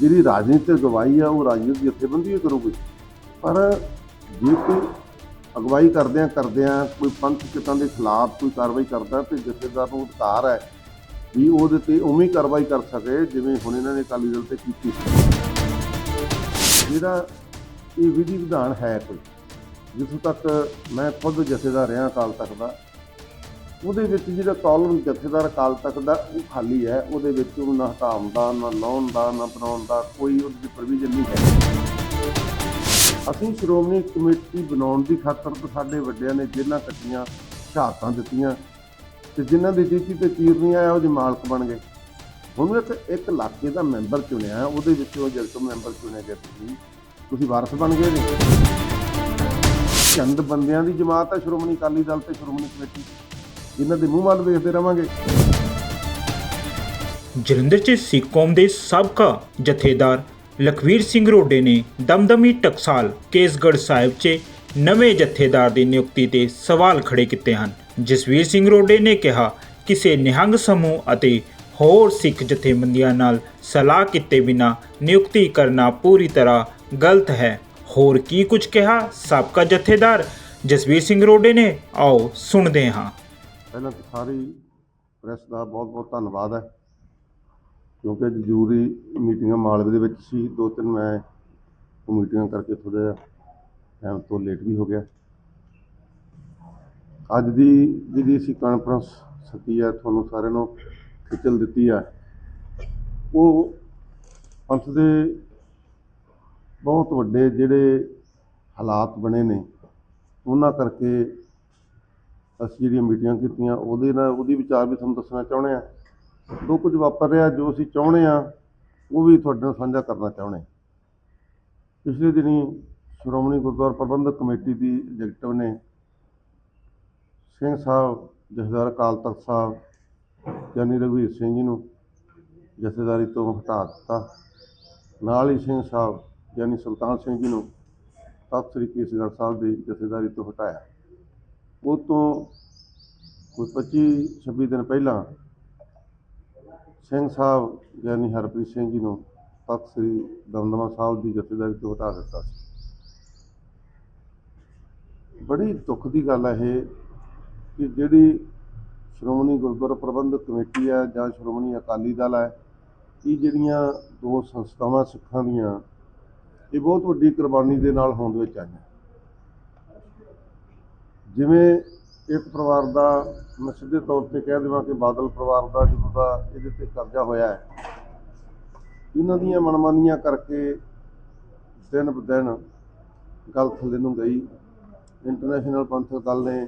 ਜਿਹੜੀ ਰਾਜਨੀਤਿਕ ਅਗਵਾਈ ਆ, ਉਹ ਰਾਜਨੀਤੀ ਜਥੇਬੰਦੀ ਹੀ ਕਰੂਗੀ। ਪਰ ਜੇ ਕੋਈ ਅਗਵਾਈ ਕਰਦਿਆਂ ਕਰਦਿਆਂ ਕੋਈ ਪੰਥ ਕਿਤਾਂ ਦੇ ਖਿਲਾਫ ਕੋਈ ਕਾਰਵਾਈ ਕਰਦਾ ਤੇ ਜਥੇਦਾਰ ਨੂੰ ਅਧਿਕਾਰ ਹੈ ਵੀ ਉਹਦੇ ਤੇ ਉਵੇਂ ਕਾਰਵਾਈ ਕਰ ਸਕੇ, ਜਿਵੇਂ ਹੁਣ ਇਹਨਾਂ ਨੇ ਅਕਾਲੀ ਦਲ ਤੇ ਕੀਤੀ ਜਿਹੜਾ ਇਹ ਵਿਧੀ ਵਿਧਾਨ ਹੈ ਕੋਈ, ਜਿੱਥੋਂ ਤੱਕ ਮੈਂ ਖੁਦ ਜਥੇਦਾਰ ਰਿਹਾ ਅਕਾਲ ਤਖਤ ਦਾ ਉਹਦੇ ਵਿੱਚ ਜਿਹੜਾ ਕਾਲਮ ਜਥੇਦਾਰ ਅਕਾਲ ਤਖਤ ਦਾ, ਉਹ ਖਾਲੀ ਹੈ। ਉਹਦੇ ਵਿੱਚ ਉਹਨੂੰ ਨਾ ਹਟਾਉਣ ਦਾ, ਨਾ ਲਾਉਣ ਦਾ, ਨਾ ਬਣਾਉਣ ਦਾ ਕੋਈ ਉਹਦੀ ਪ੍ਰੋਵੀਜ਼ਨ ਨਹੀਂ ਹੈ। ਅਸੀਂ ਸ਼੍ਰੋਮਣੀ ਕਮੇਟੀ ਬਣਾਉਣ ਦੀ ਖਾਤਰ ਤੋਂ ਸਾਡੇ ਵੱਡਿਆਂ ਨੇ ਜੇਲ੍ਹਾਂ ਕੱਟੀਆਂ, ਸ਼ਹਾਦਤਾਂ ਦਿੱਤੀਆਂ ਤੇ ਜਿਨ੍ਹਾਂ ਦੀ ਚੀਚੀ ਤੇ ਚੀਰ ਨਹੀਂ ਆਇਆ ਉਹ ਜੇ ਮਾਲਕ ਬਣ ਗਏ। ਹੁਣ ਇੱਕ ਇੱਕ ਇਲਾਕੇ ਦਾ ਮੈਂਬਰ ਚੁਣਿਆ, ਉਹਦੇ ਵਿੱਚੋਂ ਜਦੋਂ ਮੈਂਬਰ ਚੁਣਿਆ ਗਿਆ ਤੁਸੀਂ ਤੁਸੀਂ ਵਾਰਸ ਬਣ ਗਏ ਨੇ ਚੰਦ ਬੰਦਿਆਂ ਦੀ ਜਮਾਤ ਹੈ ਸ਼੍ਰੋਮਣੀ ਅਕਾਲੀ ਦਲ ਤੇ ਸ਼੍ਰੋਮਣੀ ਕਮੇਟੀ। ਇਹਨਾਂ ਦੇ ਮੂੰਹ ਵੱਲ ਵੇਖਦੇ ਰਵਾਂਗੇ। ਜਲੰਧਰ 'ਚ ਸਿੱਖ ਕੌਮ ਦੇ ਸਾਬਕਾ ਜਥੇਦਾਰ ਲਖਵੀਰ ਸਿੰਘ ਰੋਡੇ ਨੇ ਦਮਦਮੀ ਟਕਸਾਲ ਕੇਸਗੜ੍ਹ ਸਾਹਿਬ 'ਚ ਨਵੇਂ ਜਥੇਦਾਰ ਦੀ ਨਿਯੁਕਤੀ ਤੇ ਸਵਾਲ ਖੜੇ ਕੀਤੇ ਹਨ। ਜਸਵੀਰ ਸਿੰਘ ਰੋਡੇ ਨੇ ਕਿਹਾ, ਕਿਸੇ ਨਿਹੰਗ ਸਮੂਹ ਅਤੇ ਹੋਰ ਸਿੱਖ ਜਥੇਬੰਦੀਆਂ ਨਾਲ ਸਲਾਹ ਕੀਤੇ ਬਿਨਾ ਨਿਯੁਕਤੀ ਕਰਨਾ ਪੂਰੀ ਤਰ੍ਹਾਂ ਗਲਤ ਹੈ। ਹੋਰ ਕੀ ਕੁਝ ਕਿਹਾ ਸਾਬਕਾ ਜਥੇਦਾਰ? ਜਸਵੀਰ ਸਿੰਘ ਰੋਡੇ ਨੇ, ਆਓ ਸੁਣਦੇ ਹਾਂ। ਪਹਿਲਾਂ ਤਾਂ ਸਾਰੀ ਪ੍ਰੈਸ ਦਾ ਬਹੁਤ ਬਹੁਤ ਧੰਨਵਾਦ ਹੈ, ਕਿਉਂਕਿ ਅੱਜ ਜ਼ਰੂਰੀ ਮੀਟਿੰਗਾਂ ਮਾਲਵੇ ਦੇ ਵਿੱਚ ਸੀ, ਦੋ ਤਿੰਨ ਮੈਂ ਉਹ ਮੀਟਿੰਗਾਂ ਕਰਕੇ ਥੋੜ੍ਹਾ ਜਿਹਾ ਟਾਈਮ ਤੋਂ ਲੇਟ ਵੀ ਹੋ ਗਿਆ। ਅੱਜ ਦੀ ਜਿਹੜੀ ਅਸੀਂ ਕਾਨਫਰੰਸ ਸੱਦੀ ਹੈ ਤੁਹਾਨੂੰ ਸਾਰਿਆਂ ਨੂੰ ਖਿੱਚਲ ਦਿੱਤੀ ਹੈ ਉਹ ਪੰਥ ਦੇ ਬਹੁਤ ਵੱਡੇ ਜਿਹੜੇ ਹਾਲਾਤ ਬਣੇ ਨੇ, ਉਹਨਾਂ ਕਰਕੇ ਅਸੀਂ ਜਿਹੜੀਆਂ ਮੀਟਿੰਗਾਂ ਕੀਤੀਆਂ, ਉਹਦੇ ਨਾਲ ਉਹਦੀ ਵਿਚਾਰ ਵੀ ਤੁਹਾਨੂੰ ਦੱਸਣਾ ਚਾਹੁੰਦੇ ਆ ਜੋ ਕੁਝ ਵਾਪਰ ਰਿਹਾ, ਜੋ ਅਸੀਂ ਚਾਹੁੰਦੇ ਆ ਉਹ ਵੀ ਤੁਹਾਡੇ ਨਾਲ ਸਾਂਝਾ ਕਰਨਾ ਚਾਹੁੰਦੇ ਪਿਛਲੇ ਦਿਨੀ ਸ਼੍ਰੋਮਣੀ ਗੁਰਦੁਆਰਾ ਪ੍ਰਬੰਧਕ ਕਮੇਟੀ ਦੀ ਐਗਜ਼ੈਕਟਿਵ ਨੇ ਸਿੰਘ ਸਾਹਿਬ, ਜਥੇਦਾਰ ਅਕਾਲ ਤਖਤ ਸਾਹਿਬ ਗਿਆਨੀ ਰਘਵੀਰ ਸਿੰਘ ਜੀ ਨੂੰ ਜਥੇਦਾਰੀ ਤੋਂ ਹਟਾ ਦਿੱਤਾ। ਨਾਲ ਹੀ ਸਿੰਘ ਸਾਹਿਬ ਗਿਆਨੀ ਸੁਲਤਾਨ ਸਿੰਘ ਜੀ ਨੂੰ ਤਖਤ ਸ੍ਰੀ ਕੇਸਗੜ੍ਹ ਸਾਹਿਬ ਦੀ ਜਥੇਦਾਰੀ ਤੋਂ ਹਟਾਇਆ। ਉਹ ਤੋਂ ਕੋਈ 25 26 ਦਿਨ ਪਹਿਲਾਂ ਸਿੰਘ ਸਾਹਿਬ ਗਿਆਨੀ ਹਰਪ੍ਰੀਤ ਸਿੰਘ ਜੀ ਨੂੰ ਤਖਤ ਸ੍ਰੀ ਦਮਦਮਾ ਸਾਹਿਬ ਦੀ ਜਥੇਦਾਰੀ ਤੋਂ ਹਟਾ ਦਿੱਤਾ ਸੀ। ਬੜੀ ਦੁੱਖ ਦੀ ਗੱਲ ਹੈ ਇਹ ਕਿ ਜਿਹੜੀ ਸ਼੍ਰੋਮਣੀ ਗੁਰਦੁਆਰਾ ਪ੍ਰਬੰਧਕ ਕਮੇਟੀ ਹੈ ਜਾਂ ਸ਼੍ਰੋਮਣੀ ਅਕਾਲੀ ਦਲ ਹੈ ਇਹ ਜਿਹੜੀਆਂ ਦੋ ਸੰਸਥਾਵਾਂ ਸਿੱਖਾਂ ਦੀਆਂ, ਇਹ ਬਹੁਤ ਵੱਡੀ ਕੁਰਬਾਨੀ ਦੇ ਨਾਲ ਹੋਂਦ ਵਿੱਚ ਆਈਆਂ। ਜਿਵੇਂ ਇੱਕ ਪਰਿਵਾਰ ਦਾ ਮੈਂ ਸਿੱਧੇ ਤੌਰ ਤੇ ਕਹਿ ਦੇਵਾਂ ਕਿ ਬਾਦਲ ਪਰਿਵਾਰ ਦਾ ਜਦੋਂ ਦਾ ਇਹਦੇ ਤੇ ਕਰਜ਼ਾ ਹੋਇਆ ਹੈ, ਇਹਨਾਂ ਦੀਆਂ ਮਨਮਾਨੀਆਂ ਕਰਕੇ ਦਿਨ ਬ ਦਿਨ ਗੱਲ ਥੱਲੇ ਨੂੰ ਗਈ। ਇੰਟਰਨੈਸ਼ਨਲ ਪੰਥਕ ਦਲ ਨੇ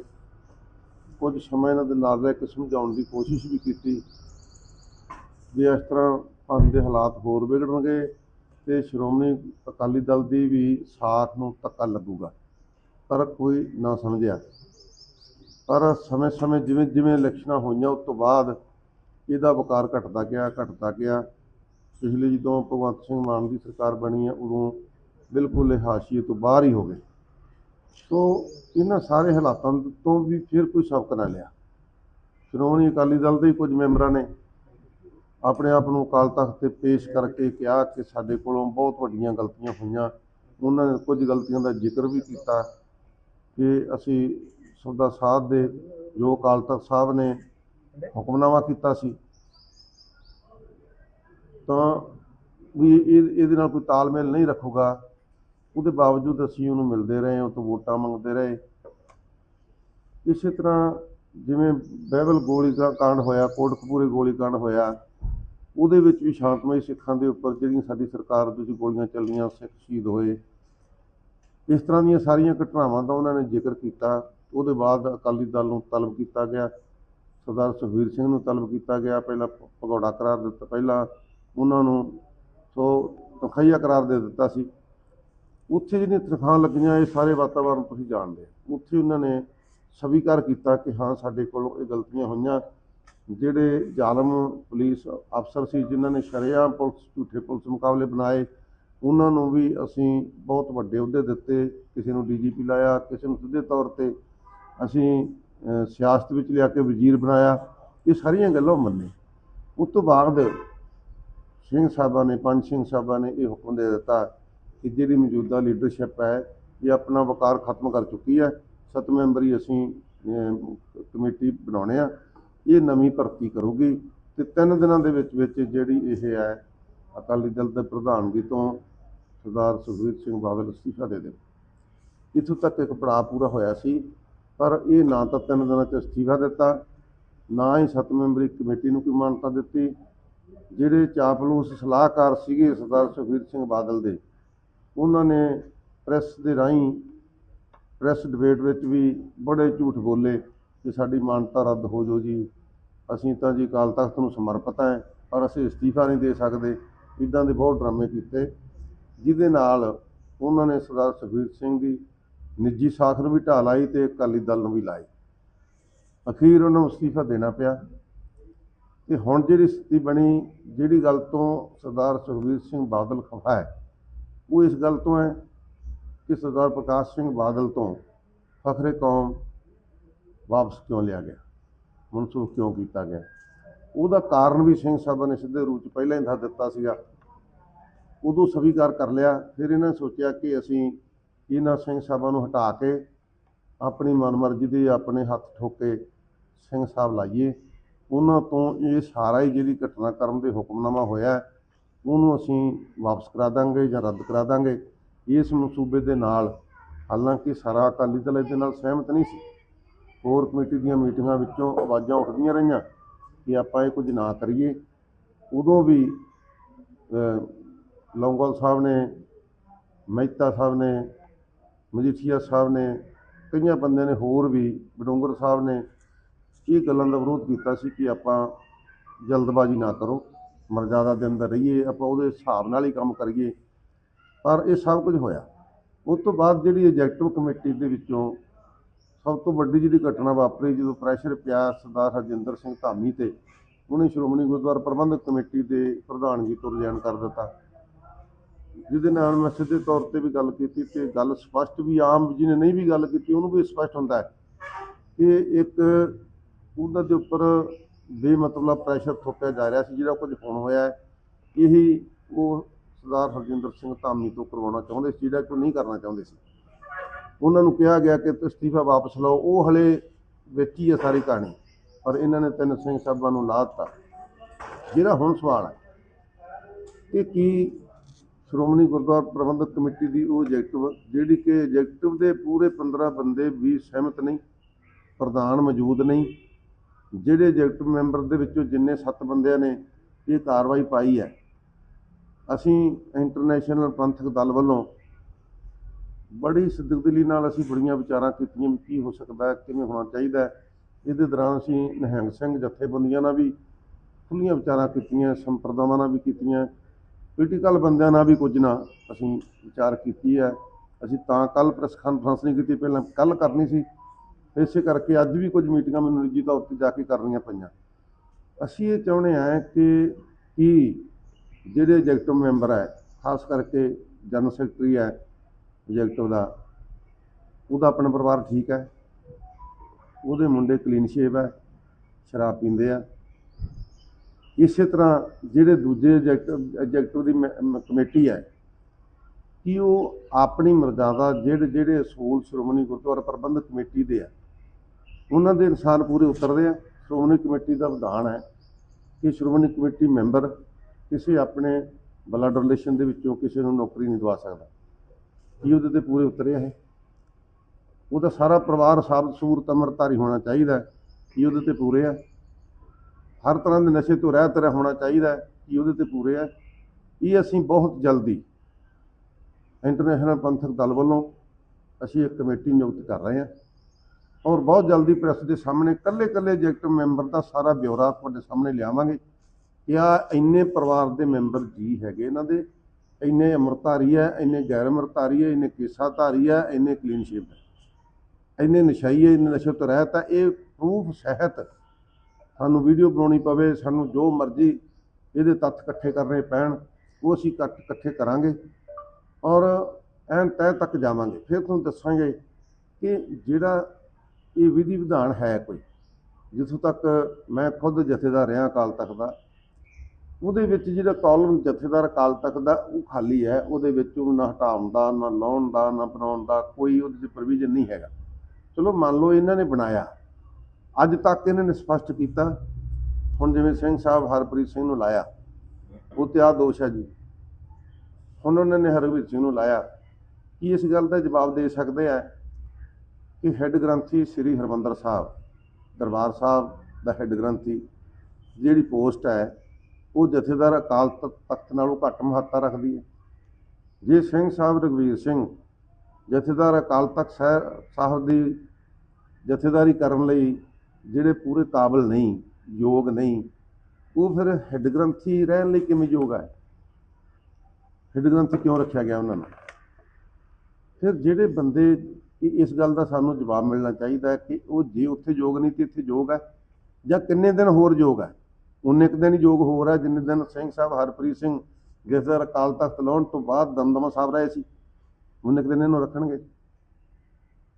ਕੁਝ ਸਮਾਂ ਇਹਨਾਂ ਦੇ ਨਾਲ ਰਹਿ ਕੇ ਸਮਝਾਉਣ ਦੀ ਕੋਸ਼ਿਸ਼ ਵੀ ਕੀਤੀ ਵੀ ਇਸ ਤਰ੍ਹਾਂ ਪੰਥ ਦੇ ਹਾਲਾਤ ਹੋਰ ਵਿਗੜਨਗੇ ਤੇ ਸ਼੍ਰੋਮਣੀ ਅਕਾਲੀ ਦਲ ਦੀ ਵੀ ਸਾਖ ਨੂੰ ਧੱਕਾ ਲੱਗੂਗਾ। ਪਰ ਕੋਈ ਨਾ ਸਮਝਿਆ। ਪਰ ਸਮੇਂ-ਸਮੇਂ ਜਿਵੇਂ ਜਿਵੇਂ ਇਲੈਕਸ਼ਨਾਂ ਹੋਈਆਂ, ਉਸ ਤੋਂ ਬਾਅਦ ਇਹਦਾ ਵਕਾਰ ਘਟਦਾ ਗਿਆ ਘਟਦਾ ਗਿਆ। ਪਿਛਲੇ ਜਦੋਂ ਭਗਵੰਤ ਸਿੰਘ ਮਾਨ ਦੀ ਸਰਕਾਰ ਬਣੀ ਹੈ, ਉਦੋਂ ਬਿਲਕੁਲ ਇਹ ਹਾਸ਼ੀਏ ਤੋਂ ਬਾਹਰ ਹੀ ਹੋ ਗਏ। ਸੋ ਇਹਨਾਂ ਸਾਰੇ ਹਾਲਾਤਾਂ ਤੋਂ ਵੀ ਫਿਰ ਕੋਈ ਸਬਕ ਨਾ ਲਿਆ। ਸ਼੍ਰੋਮਣੀ ਅਕਾਲੀ ਦਲ ਦੇ ਹੀ ਕੁਝ ਮੈਂਬਰਾਂ ਨੇ ਆਪਣੇ ਆਪ ਨੂੰ ਅਕਾਲ ਤਖਤ ਤੇ ਪੇਸ਼ ਕਰਕੇ ਕਿਹਾ ਕਿ ਸਾਡੇ ਕੋਲੋਂ ਬਹੁਤ ਵੱਡੀਆਂ ਗਲਤੀਆਂ ਹੋਈਆਂ। ਉਹਨਾਂ ਨੇ ਕੁਝ ਗਲਤੀਆਂ ਦਾ ਜ਼ਿਕਰ ਵੀ ਕੀਤਾ। ਕਿ ਅਸੀਂ ਸੌਦਾ ਸਾਧ ਦੇ ਜੋ ਅਕਾਲ ਤਖਤ ਸਾਹਿਬ ਨੇ ਹੁਕਮਨਾਮਾ ਕੀਤਾ ਸੀ, ਤਾਂ ਵੀ ਇਹ, ਇਹਦੇ ਨਾਲ ਕੋਈ ਤਾਲਮੇਲ ਨਹੀਂ ਰੱਖੂਗਾ। ਉਹਦੇ ਬਾਵਜੂਦ ਅਸੀਂ ਉਹਨੂੰ ਮਿਲਦੇ ਰਹੇ, ਉਹ ਤੋਂ ਵੋਟਾਂ ਮੰਗਦੇ ਰਹੇ। ਇਸੇ ਤਰ੍ਹਾਂ ਜਿਵੇਂ ਬਹਿਬਲ ਗੋਲੀ ਦਾ ਕਾਂਡ ਹੋਇਆ, ਕੋਟਕਪੂਰੇ ਗੋਲੀ ਕਾਂਡ ਹੋਇਆ, ਉਹਦੇ ਵਿੱਚ ਵੀ ਸ਼ਾਂਤਮਈ ਸਿੱਖਾਂ ਦੇ ਉੱਪਰ ਜਿਹੜੀਆਂ ਸਾਡੀ ਸਰਕਾਰ ਵਿੱਚ ਗੋਲੀਆਂ ਚੱਲੀਆਂ ਸਿੱਖ ਸ਼ਹੀਦ ਹੋਏ ਇਸ ਤਰ੍ਹਾਂ ਦੀਆਂ ਸਾਰੀਆਂ ਘਟਨਾਵਾਂ ਦਾ ਉਹਨਾਂ ਨੇ ਜ਼ਿਕਰ ਕੀਤਾ। ਉਹਦੇ ਬਾਅਦ ਅਕਾਲੀ ਦਲ ਨੂੰ ਤਲਬ ਕੀਤਾ ਗਿਆ। ਸਰਦਾਰ ਸੁਖਵੀਰ ਸਿੰਘ ਨੂੰ ਤਲਬ ਕੀਤਾ ਗਿਆ। ਪਹਿਲਾਂ ਭਗੌੜਾ ਕਰਾਰ ਦਿੱਤਾ। ਪਹਿਲਾਂ ਉਹਨਾਂ ਨੂੰ ਸੋ ਤਖਈਆ ਕਰਾਰ ਦੇ ਦਿੱਤਾ ਸੀ। ਉੱਥੇ ਜਿਹੜੀਆਂ ਤਨਖਾਹਾਂ ਲੱਗੀਆਂ, ਇਹ ਸਾਰੇ ਵਾਤਾਵਰਣ ਤੁਸੀਂ ਜਾਣਦੇ ਉੱਥੇ ਉਹਨਾਂ ਨੇ ਸਵੀਕਾਰ ਕੀਤਾ ਕਿ ਹਾਂ, ਸਾਡੇ ਕੋਲੋਂ ਇਹ ਗਲਤੀਆਂ ਹੋਈਆਂ। ਜਿਹੜੇ ਜ਼ਾਲਮ ਪੁਲਿਸ ਅਫਸਰ ਸੀ, ਜਿਨ੍ਹਾਂ ਨੇ ਸ਼ਰੇਆਮ ਪੁਲਿਸ, ਝੂਠੇ ਪੁਲਿਸ ਮੁਕਾਬਲੇ ਬਣਾਏ ਉਹਨਾਂ ਨੂੰ ਵੀ ਅਸੀਂ ਬਹੁਤ ਵੱਡੇ ਅਹੁਦੇ ਦਿੱਤੇ, ਕਿਸੇ ਨੂੰ ਡੀਜੀਪੀ ਲਾਇਆ, ਕਿਸੇ ਨੂੰ ਸਿੱਧੇ ਤੌਰ ਤੇ ਅਸੀਂ ਸਿਆਸਤ ਵਿੱਚ ਲਿਆ ਕੇ ਵਜ਼ੀਰ ਬਣਾਇਆ, ਇਹ ਸਾਰੀਆਂ ਗੱਲਾਂ ਮੰਨੇ। ਉਸ ਤੋਂ ਬਾਅਦ ਸਿੰਘ ਸਾਹਿਬਾਂ ਨੇ, ਪੰਜ ਸਿੰਘ ਸਾਹਿਬਾਂ ਨੇ ਇਹ ਹੁਕਮ ਦੇ ਦਿੱਤਾ ਕਿ ਜਿਹੜੀ ਮੌਜੂਦਾ ਲੀਡਰਸ਼ਿਪ ਹੈ, ਇਹ ਆਪਣਾ ਵਕਾਰ ਖਤਮ ਕਰ ਚੁੱਕੀ ਹੈ। ਸੱਤ ਮੈਂਬਰੀ ਅਸੀਂ ਕਮੇਟੀ ਬਣਾਉਣੇ ਆ। ਇਹ ਨਵੀਂ ਭਰਤੀ ਕਰੂਗੀ ਤੇ ਤਿੰਨ ਦਿਨਾਂ ਦੇ ਵਿੱਚ ਵਿੱਚ ਜਿਹੜੀ ਇਹ ਹੈ, ਅਕਾਲੀ ਦਲ ਦੇ ਪ੍ਰਧਾਨਗੀ ਤੋਂ ਸਰਦਾਰ ਸੁਖਬੀਰ ਸਿੰਘ ਬਾਦਲ ਅਸਤੀਫਾ ਦੇ ਦੇਣ। ਇੱਥੋਂ ਤੱਕ ਇੱਕ ਪੜਾਅ ਪੂਰਾ ਹੋਇਆ ਸੀ, ਪਰ ਇਹ ਨਾ ਤਾਂ ਤਿੰਨ ਦਿਨਾਂ ਚ ਅਸਤੀਫਾ ਦਿੱਤਾ, ਨਾ ਹੀ ਸੱਤ ਮੈਂਬਰੀ ਕਮੇਟੀ ਨੂੰ ਕੋਈ ਮਾਨਤਾ ਦਿੱਤੀ, ਜਿਹੜੇ ਚਾਪਲੂਸ ਸਲਾਹਕਾਰ ਸੀਗੇ ਸਰਦਾਰ ਸੁਖਬੀਰ ਸਿੰਘ ਬਾਦਲ ਦੇ, ਉਹਨਾਂ ਨੇ ਪ੍ਰੈਸ ਦੇ ਰਾਹੀਂ ਪ੍ਰੈਸ ਡਿਬੇਟ ਵਿੱਚ ਵੀ ਬੜੇ ਝੂਠ ਬੋਲੇ ਕਿ ਸਾਡੀ ਮਾਨਤਾ ਰੱਦ ਹੋ ਜੋ ਜੀ। ਅਸੀਂ ਤਾਂ ਜੀ ਅਕਾਲ ਤਖਤ ਨੂੰ ਸਮਰਪਿਤ ਹੈ, ਪਰ ਅਸੀਂ ਅਸਤੀਫਾ ਨਹੀਂ ਦੇ ਸਕਦੇ। ਇਦਾਂ ਦੇ ਬਹੁਤ ਡਰਾਮੇ ਕੀਤੇ। ਜਿਹਦੇ ਨਾਲ ਉਹਨਾਂ ਨੇ ਸਰਦਾਰ ਸੁਖਬੀਰ ਸਿੰਘ ਦੀ ਨਿੱਜੀ ਸਾਖ ਨੂੰ ਵੀ ਢਾਹ ਲਾਈ ਤੇ ਅਕਾਲੀ ਦਲ ਨੂੰ ਵੀ ਲਾਈ। ਅਖੀਰ ਉਹਨਾਂ ਨੂੰ ਅਸਤੀਫਾ ਦੇਣਾ ਪਿਆ। ਤੇ ਹੁਣ ਜਿਹੜੀ ਸਥਿਤੀ ਬਣੀ, ਜਿਹੜੀ ਗੱਲ ਤੋਂ ਸਰਦਾਰ ਸੁਖਬੀਰ ਸਿੰਘ ਬਾਦਲ ਖਫਾ ਹੈ ਉਹ ਇਸ ਗੱਲ ਤੋਂ ਹੈ ਕਿ ਸਰਦਾਰ ਪ੍ਰਕਾਸ਼ ਸਿੰਘ ਬਾਦਲ ਤੋਂ ਫਖਰੇ ਕੌਮ ਵਾਪਸ ਕਿਉਂ ਲਿਆ ਗਿਆ? ਮਨਸੂਖ ਕਿਉਂ ਕੀਤਾ ਗਿਆ? ਉਹਦਾ ਕਾਰਨ ਵੀ ਸਿੰਘ ਸਾਹਿਬ ਨੇ ਸਿੱਧੇ ਰੂਪ ਚ ਪਹਿਲਾਂ ਹੀ ਦੱਸ ਦਿੱਤਾ ਸੀਗਾ। ਉਦੋਂ ਸਵੀਕਾਰ ਕਰ ਲਿਆ। ਫਿਰ ਇਹਨਾਂ ਨੇ ਸੋਚਿਆ ਕਿ ਅਸੀਂ ਇਹਨਾਂ ਸਿੰਘ ਸਾਹਿਬਾਂ ਨੂੰ ਹਟਾ ਕੇ ਆਪਣੀ ਮਨਮਰਜ਼ੀ ਦੇ ਆਪਣੇ ਹੱਥ ਠੋਕੇ ਸਿੰਘ ਸਾਹਿਬ ਲਾਈਏ। ਉਹਨਾਂ ਤੋਂ ਇਹ ਸਾਰਾ ਹੀ ਜਿਹੜੀ ਘਟਨਾ ਘਟਨਾਕ੍ਰਮ ਦੇ ਹੁਕਮਨਾਮਾ ਹੋਇਆ, ਉਹਨੂੰ ਅਸੀਂ ਵਾਪਸ ਕਰਾ ਦਾਂਗੇ ਜਾਂ ਰੱਦ ਕਰਾ ਦਾਂਗੇ। ਇਸ ਮਨਸੂਬੇ ਦੇ ਨਾਲ ਹਾਲਾਂਕਿ ਸਾਰਾ ਅਕਾਲੀ ਦਲ ਇਹਦੇ ਨਾਲ ਸਹਿਮਤ ਨਹੀਂ ਸੀ। ਹੋਰ ਕਮੇਟੀ ਦੀਆਂ ਮੀਟਿੰਗਾਂ ਵਿੱਚੋਂ ਆਵਾਜ਼ਾਂ ਉੱਠਦੀਆਂ ਰਹੀਆਂ ਕਿ ਆਪਾਂ ਇਹ ਕੁਝ ਨਾ ਕਰੀਏ। ਉਦੋਂ ਵੀ ਅਹ, ਸਾਹਿਬ ਨੇ ਮਹਿਤਾ ਸਾਹਿਬ ਨੇ ਮਜੀਠੀਆ ਸਾਹਿਬ ਨੇ ਕਈਆਂ ਬੰਦਿਆਂ ਨੇ ਹੋਰ ਵੀ ਬਡੂੰਗਰ ਸਾਹਿਬ ਨੇ ਇਹ ਗੱਲਾਂ ਦਾ ਵਿਰੋਧ ਕੀਤਾ ਸੀ ਕਿ ਆਪਾਂ ਜਲਦਬਾਜ਼ੀ ਨਾ ਕਰੋ ਮਰਜ਼ਾਦਾ ਦੇ ਅੰਦਰ ਰਹੀਏ ਆਪਾਂ ਉਹਦੇ ਹਿਸਾਬ ਨਾਲ ਹੀ ਕੰਮ ਕਰੀਏ। ਪਰ ਇਹ ਸਭ ਕੁਝ ਹੋਇਆ। ਉਸ ਤੋਂ ਬਾਅਦ ਜਿਹੜੀ ਐਗਜ਼ੈਕਟਿਵ ਕਮੇਟੀ ਦੇ ਵਿੱਚੋਂ ਸਭ ਤੋਂ ਵੱਡੀ ਜਿਹੜੀ ਘਟਨਾ ਵਾਪਰੀ ਜਦੋਂ ਪ੍ਰੈਸ਼ਰ ਪਿਆ ਸਰਦਾਰ ਹਰਜਿੰਦਰ ਸਿੰਘ ਧਾਮੀ ਤੇ ਉਹਨੇ ਸ਼੍ਰੋਮਣੀ ਗੁਰਦੁਆਰਾ ਪ੍ਰਬੰਧਕ ਕਮੇਟੀ ਦੇ ਪ੍ਰਧਾਨਗੀ ਤੋਂ ਰਿਜ਼ਾਈਨ ਕਰ ਦਿੱਤਾ। ਜਿਹਦੇ ਨਾਲ ਮੈਂ ਸਿੱਧੇ ਤੌਰ ਤੇ ਵੀ ਗੱਲ ਕੀਤੀ ਤੇ ਗੱਲ ਸਪਸ਼ਟ ਵੀ ਆਮ ਜਿਹਨੇ ਨਹੀਂ ਵੀ ਗੱਲ ਕੀਤੀ, ਉਹਨੂੰ ਵੀ ਸਪਸ਼ਟ ਹੁੰਦਾ ਹੈ ਕਿ ਇੱਕ ਉਹਨਾਂ ਦੇ ਉੱਪਰ ਬੇਮਤਲਬ ਪ੍ਰੈਸ਼ਰ ਥੋਪਿਆ ਜਾ ਰਿਹਾ ਸੀ, ਜਿਹੜਾ ਕੁਝ ਹੁਣ ਹੋਇਆ ਹੈ। ਇਹੀ ਉਹ ਸਰਦਾਰ ਹਰਜਿੰਦਰ ਸਿੰਘ ਧਾਮੀ ਤੋਂ ਕਰਵਾਉਣਾ ਚਾਹੁੰਦੇ ਸੀ, ਜਿਹੜਾ ਕਿ ਉਹ ਨਹੀਂ ਕਰਨਾ ਚਾਹੁੰਦੇ ਸੀ। ਉਹਨਾਂ ਨੂੰ ਕਿਹਾ ਗਿਆ ਕਿ ਅਸਤੀਫਾ ਵਾਪਸ ਲਓ, ਉਹ ਹਲੇ ਵਿੱਚ ਹੀ ਹੈ ਸਾਰੀ ਕਹਾਣੀ, ਪਰ ਇਹਨਾਂ ਨੇ ਤਿੰਨ ਸਿੰਘ ਸਾਹਿਬਾਂ ਨੂੰ ਲਾ ਦਿੱਤਾ। ਜਿਹੜਾ ਹੁਣ ਸਵਾਲ ਹੈ ਕਿ ਕੀ ਸ਼੍ਰੋਮਣੀ ਗੁਰਦੁਆਰਾ ਪ੍ਰਬੰਧਕ ਕਮੇਟੀ ਦੀ ਉਹ ਐਗਜ਼ੈਕਟਿਵ ਜਿਹੜੀ ਕਿ ਐਗਜ਼ੈਕਟਿਵ ਦੇ ਪੂਰੇ 15 ਬੰਦੇ ਵੀ ਸਹਿਮਤ ਨਹੀਂ, ਪ੍ਰਧਾਨ ਮੌਜੂਦ ਨਹੀਂ। ਜਿਹੜੇ ਐਗਜ਼ੈਕਟਿਵ ਮੈਂਬਰ ਦੇ ਵਿੱਚੋਂ ਜਿੰਨੇ 7 ਬੰਦਿਆਂ ਨੇ ਇਹ ਕਾਰਵਾਈ ਪਾਈ ਹੈ। ਅਸੀਂ ਇੰਟਰਨੈਸ਼ਨਲ ਪੰਥਕ ਦਲ ਵੱਲੋਂ ਬੜੀ ਸਿੱਧਕਦਿਲੀ ਨਾਲ ਅਸੀਂ ਬੜੀਆਂ ਵਿਚਾਰਾਂ ਕੀਤੀਆਂ ਵੀ ਕੀ ਹੋ ਸਕਦਾ, ਕਿਵੇਂ ਹੋਣਾ ਚਾਹੀਦਾ ਇਹਦੇ ਦੌਰਾਨ ਅਸੀਂ ਨਿਹੰਗ ਸਿੰਘ ਜਥੇਬੰਦੀਆਂ ਨਾਲ ਵੀ ਖੁੱਲੀਆਂ ਵਿਚਾਰਾਂ ਕੀਤੀਆਂ, ਸੰਪਰਦਾਵਾਂ ਨਾਲ ਵੀ ਕੀਤੀਆਂ। ਪੋਲੀਟੀਕਲ ਬੰਦਿਆਂ ਨਾਲ ਵੀ ਕੁਝ ਨਾ ਅਸੀਂ ਵਿਚਾਰ ਕੀਤੀ ਹੈ। ਅਸੀਂ ਤਾਂ ਕੱਲ ਪ੍ਰੈਸ ਕਾਨਫਰੰਸ ਨਹੀਂ ਕੀਤੀ, ਪਹਿਲਾਂ ਕੱਲ ਕਰਨੀ ਸੀ। ਇਸੇ ਕਰਕੇ ਅੱਜ ਵੀ ਕੁਝ ਮੀਟਿੰਗਾਂ ਮੈਨੂੰ ਨਿੱਜੀ ਤੌਰ ਤੇ ਜਾ ਕੇ ਕਰਨੀਆਂ ਪਈਆਂ। ਅਸੀਂ ਇਹ ਚਾਹੁੰਦੇ ਹਾਂ ਕਿ, ਕੀ ਜਿਹੜੇ ਐਗਜ਼ੈਕਟਿਵ ਮੈਂਬਰ ਹੈ, ਖਾਸ ਕਰਕੇ ਜਨਰਲ ਸੈਕਟਰੀ ਹੈ ਐਗਜ਼ੈਕਟਿਵ ਦਾ, ਉਹਦਾ ਆਪਣਾ ਪਰਿਵਾਰ ਠੀਕ ਹੈ। ਉਹਦੇ ਮੁੰਡੇ ਕਲੀਨ ਸ਼ੇਵ ਹੈ, ਸ਼ਰਾਬ ਪੀਂਦੇ ਆ। ਇਸੇ ਤਰ੍ਹਾਂ ਜਿਹੜੇ ਦੂਜੇ ਐਗਜ਼ੈਕਟਿਵ ਐਗਜ਼ੈਕਟਿਵ ਦੀ ਮ- ਕਮੇਟੀ ਹੈ ਕਿ ਉਹ ਆਪਣੀ ਮਰਜ਼ਾਦਾ ਜਿਹੜੇ ਜਿਹੜੇ ਅਸੂਲ ਸ਼੍ਰੋਮਣੀ ਗੁਰਦੁਆਰਾ ਪ੍ਰਬੰਧਕ ਕਮੇਟੀ ਦੇ ਆ, ਉਹਨਾਂ ਦੇ ਅਨੁਸਾਰ ਪੂਰੇ ਉਤਰਦੇ ਆ। ਸ਼੍ਰੋਮਣੀ ਕਮੇਟੀ ਦਾ ਵਿਧਾਨ ਹੈ ਕਿ ਸ਼੍ਰੋਮਣੀ ਕਮੇਟੀ ਮੈਂਬਰ ਕਿਸੇ ਆਪਣੇ ਬਲੱਡ ਰਿਲੇਸ਼ਨ ਦੇ ਵਿੱਚੋਂ ਕਿਸੇ ਨੂੰ ਨੌਕਰੀ ਨਹੀਂ ਦਵਾ ਸਕਦਾ। ਕੀ ਉਹਦੇ ਤੇ ਪੂਰੇ ਉਤਰਿਆ ਆ ਇਹ? ਉਹਦਾ ਸਾਰਾ ਪਰਿਵਾਰ ਸਾਬਤ ਸੂਰਤ ਅਮਰਤਾਰੀ ਹੋਣਾ ਚਾਹੀਦਾ ਕੀ ਉਹਦੇ ਤੇ ਪੂਰੇ ਆ। ਹਰ ਤਰ੍ਹਾਂ ਦੇ ਨਸ਼ੇ ਤੋਂ ਰਹਿਤ ਰਿਹਾ ਹੋਣਾ ਚਾਹੀਦਾ ਕਿ ਉਹਦੇ ਤੇ ਪੂਰੇ ਆ ਇਹ ਅਸੀਂ ਬਹੁਤ ਜਲਦੀ ਇੰਟਰਨੈਸ਼ਨਲ ਪੰਥਕ ਦਲ ਵੱਲੋਂ ਅਸੀਂ ਇੱਕ ਕਮੇਟੀ ਨਿਯੁਕਤ ਕਰ ਰਹੇ ਹਾਂ ਔਰ ਬਹੁਤ ਜਲਦੀ ਪ੍ਰੈਸ ਦੇ ਸਾਹਮਣੇ ਕੱਲੇ ਕੱਲੇ ਐਗਜ਼ੈਕਟਿਵ ਮੈਂਬਰ ਦਾ ਸਾਰਾ ਬਿਊਰਾ ਤੁਹਾਡੇ ਸਾਹਮਣੇ ਲਿਆਵਾਂਗੇ। ਕਿ ਆ ਇੰਨੇ ਪਰਿਵਾਰ ਦੇ ਮੈਂਬਰ ਜੀ ਹੈਗੇ ਇਹਨਾਂ ਦੇ? ਇੰਨੇ ਅੰਮ੍ਰਿਤਧਾਰੀ ਹੈ, ਇੰਨੇ ਗੈਰ ਅੰਮ੍ਰਿਤਧਾਰੀ ਹੈ, ਇੰਨੇ ਕੇਸਾਧਾਰੀ ਹੈ, ਇੰਨੇ ਕਲੀਨ ਸ਼ੇਪ ਹੈ। ਇੰਨੇ ਨਸ਼ਾਈ ਹੈ, ਇੰਨੇ ਨਸ਼ੇ ਤੋਂ ਰਹਿਤ ਹੈ, ਇਹ ਪ੍ਰੂਫ ਸਹਿਤ ਸਾਨੂੰ ਵੀਡੀਓ ਬਣਾਉਣੀ ਪਵੇ, ਸਾਨੂੰ ਜੋ ਮਰਜ਼ੀ ਇਹਦੇ ਤੱਥ ਇਕੱਠੇ ਕਰਨੇ ਪੈਣ, ਉਹ ਅਸੀਂ ਇਕੱਠ- ਇਕੱਠੇ ਕਰਾਂਗੇ ਔਰ ਐਨ ਤਹਿ ਤੱਕ ਜਾਵਾਂਗੇ। ਫਿਰ ਤੁਹਾਨੂੰ ਦੱਸਾਂਗੇ ਕਿ ਜਿਹੜਾ ਇਹ ਵਿਧੀ ਵਿਧਾਨ ਹੈ ਕੋਈ, ਜਿੱਥੋਂ ਤੱਕ ਮੈਂ ਖੁਦ ਜਥੇਦਾਰ ਰਿਹਾ ਅਕਾਲ ਤਖਤ ਦਾ, ਉਹਦੇ ਵਿੱਚ ਜਿਹੜਾ ਕਾਲਮ ਜਥੇਦਾਰ ਅਕਾਲ ਤਖਤ ਦਾ ਉਹ ਖਾਲੀ ਹੈ, ਉਹਦੇ ਵਿੱਚ ਉਹ ਨਾ ਹਟਾਉਣ ਦਾ, ਨਾ ਲਾਉਣ ਦਾ, ਨਾ ਬਣਾਉਣ ਦਾ ਕੋਈ ਉਹਦੇ 'ਚ ਪ੍ਰੋਵੀਜ਼ਨ ਨਹੀਂ ਹੈਗਾ। ਚਲੋ ਮੰਨ ਲਓ ਇਹਨਾਂ ਨੇ ਬਣਾਇਆ। ਅੱਜ ਤੱਕ ਇਹਨਾਂ ਨੇ ਸਪਸ਼ਟ ਕੀਤਾ, ਹੁਣ ਜਿਵੇਂ ਸਿੰਘ ਸਾਹਿਬ ਹਰਪ੍ਰੀਤ ਸਿੰਘ ਨੂੰ ਲਾਇਆ, ਉਹ ਤੇ ਆ ਦੋਸ਼ ਹੈ ਜੀ। ਹੁਣ ਉਹਨਾਂ ਨੇ ਹਰਵੀਰ ਸਿੰਘ ਨੂੰ ਲਾਇਆ, ਕੀ ਇਸ ਗੱਲ ਦਾ ਜਵਾਬ ਦੇ ਸਕਦੇ ਆ ਕਿ ਹੈੱਡ ਗ੍ਰੰਥੀ ਸ੍ਰੀ ਹਰਮੰਦਰ ਸਾਹਿਬ, ਦਰਬਾਰ ਸਾਹਿਬ ਦਾ ਹੈੱਡ ਗ੍ਰੰਥੀ, ਜਿਹੜੀ ਪੋਸਟ ਹੈ, ਉਹ ਜਥੇਦਾਰ ਅਕਾਲ ਤਖ਼ਤ ਤਖਤ ਨਾਲੋਂ ਘੱਟ ਮਹੱਤਤਾ ਰੱਖਦੀ ਹੈ। ਜੇ ਸਿੰਘ ਸਾਹਿਬ ਰਘਵੀਰ ਸਿੰਘ ਜਥੇਦਾਰ ਅਕਾਲ ਤਖਤ ਸਾਹਿ- ਸਾਹਿਬ ਦੀ ਜਥੇਦਾਰੀ ਕਰਨ ਲਈ ਜਿਹੜੇ ਪੂਰੇ ਕਾਬਿਲ ਨਹੀਂ, ਯੋਗ ਨਹੀਂ, ਉਹ ਫਿਰ ਹੈੱਡ ਗ੍ਰੰਥੀ ਰਹਿਣ ਲਈ ਕਿਵੇਂ ਯੋਗ ਹੈ? ਹੈੱਡ ਗ੍ਰੰਥੀ ਕਿਉਂ ਰੱਖਿਆ ਗਿਆ ਉਹਨਾਂ ਨੂੰ? ਫਿਰ ਜਿਹੜੇ ਬੰਦੇ ਇਸ ਗੱਲ ਦਾ ਸਾਨੂੰ ਜਵਾਬ ਮਿਲਣਾ ਚਾਹੀਦਾ ਕਿ ਉਹ ਜੇ ਉੱਥੇ ਯੋਗ ਨਹੀਂ ਤੇ ਇੱਥੇ ਯੋਗ ਹੈ ਜਾਂ ਕਿੰਨੇ ਦਿਨ ਹੋਰ ਯੋਗ ਹੈ? ਉਨੇ ਕੁ ਦਿਨ ਯੋਗ ਹੋਰ ਹੈ, ਜਿੰਨੇ ਦਿਨ ਸਿੰਘ ਸਾਹਿਬ ਹਰਪ੍ਰੀਤ ਸਿੰਘ ਜਥੇਦਾਰ ਅਕਾਲ ਤਖਤ ਲਾਉਣ ਤੋਂ ਬਾਅਦ ਦਮਦਮਾ ਸਾਹਿਬ ਰਹੇ ਸੀ। ਉਨੇ ਕੁ ਦਿਨ ਇਹਨੂੰ ਰੱਖਣਗੇ।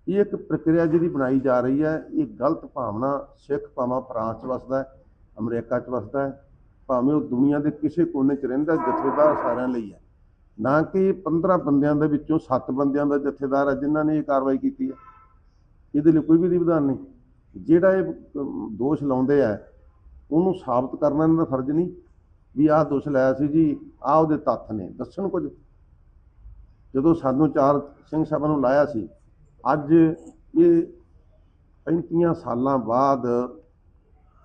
ਇਹ ਇੱਕ ਪ੍ਰਕਿਰਿਆ ਜਿਹੜੀ ਬਣਾਈ ਜਾ ਰਹੀ ਹੈ, ਇਹ ਗਲਤ ਭਾਵਨਾ ਸਿੱਖ ਭਾਵਾਂ ਫਰਾਂਸ 'ਚ ਵਸਦਾ ਹੈ, ਅਮਰੀਕਾ 'ਚ ਵਸਦਾ ਹੈ, ਭਾਵੇਂ ਉਹ ਦੁਨੀਆ ਦੇ ਕਿਸੇ ਕੋਨੇ 'ਚ ਰਹਿੰਦਾ, ਜਥੇਦਾਰ ਸਾਰਿਆਂ ਲਈ ਹੈ। ਨਾ ਕਿ 15 ਬੰਦਿਆਂ ਦੇ ਵਿੱਚੋਂ 7 ਬੰਦਿਆਂ ਦਾ ਜਥੇਦਾਰ ਹੈ, ਜਿਨ੍ਹਾਂ ਨੇ ਇਹ ਕਾਰਵਾਈ ਕੀਤੀ ਹੈ। ਇਹਦੇ ਲਈ ਕੋਈ ਵੀ ਵਿਧਾਨ ਨਹੀਂ। ਜਿਹੜਾ ਇਹ ਦੋਸ਼ ਲਾਉਂਦੇ ਆ, ਉਹਨੂੰ ਸਾਬਤ ਕਰਨਾ ਇਹਨਾਂ ਦਾ ਫਰਜ਼ ਨਹੀਂ। ਵੀ ਆਹ ਦੋਸ਼ ਲਾਇਆ ਸੀ ਜੀ, ਆਹ ਉਹਦੇ ਤੱਥ ਨੇ। ਦੱਸਣ ਕੁਝ? ਜਦੋਂ ਸਾਨੂੰ ਚਾਰ ਸਿੰਘ ਸਾਹਿਬਾਂ ਨੂੰ ਲਾਇਆ ਸੀ ਅੱਜ ਇਹ 35 ਸਾਲਾਂ ਬਾਅਦ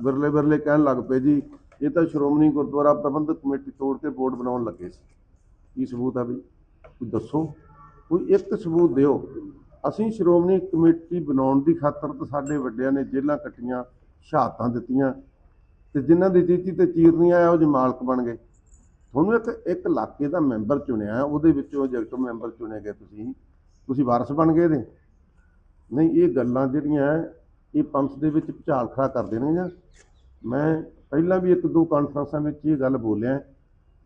ਵਿਰਲੇ ਵਿਰਲੇ ਕਹਿਣ ਲੱਗ ਪਏ ਜੀ, ਇਹ ਤਾਂ ਸ਼੍ਰੋਮਣੀ ਗੁਰਦੁਆਰਾ ਪ੍ਰਬੰਧਕ ਕਮੇਟੀ ਤੋੜ ਕੇ ਬੋਰਡ ਬਣਾਉਣ ਲੱਗੇ ਸੀ। ਕੀ ਸਬੂਤ ਆ ਬਈ ਕੋਈ ਦੱਸੋ? ਕੋਈ ਇੱਕ ਸਬੂਤ ਦਿਓ। ਅਸੀਂ ਸ਼੍ਰੋਮਣੀ ਕਮੇਟੀ ਬਣਾਉਣ ਦੀ ਖਾਤਰ ਤਾਂ ਸਾਡੇ ਵੱਡਿਆਂ ਨੇ ਜੇਲ੍ਹਾਂ ਕੱਟੀਆਂ, ਸ਼ਹਾਦਤਾਂ ਦਿੱਤੀਆਂ ਤੇ ਜਿਨ੍ਹਾਂ ਦੀ ਤੀਤੀ ਤੇ ਚੀਰ ਨਹੀਂ ਆਇਆ, ਉਹ ਜੇ ਮਾਲਕ ਬਣ ਗਏ। ਤੁਹਾਨੂੰ ਇੱਕ ਇੱਕ ਇਲਾਕੇ ਦਾ ਮੈਂਬਰ ਚੁਣਿਆ, ਉਹਦੇ ਵਿੱਚੋਂ ਐਗਜ਼ੈਕਟਿਵ ਮੈਂਬਰ ਚੁਣੇ ਗਏ ਤੁਸੀਂ ਤੁਸੀਂ ਵਾਰਸ ਬਣ ਗਏ ਦੇ ਨਹੀਂ, ਇਹ ਗੱਲਾਂ ਜਿਹੜੀਆਂ ਇਹ ਪੰਥ ਦੇ ਵਿੱਚ ਭੁਚਾਲ ਖੜਾ ਕਰ ਦੇਣਗੀਆਂ ਮੈਂ ਪਹਿਲਾਂ ਵੀ ਇੱਕ ਦੋ ਕਾਨਫਰੰਸਾਂ ਵਿੱਚ ਇਹ ਗੱਲ ਬੋਲਿਆ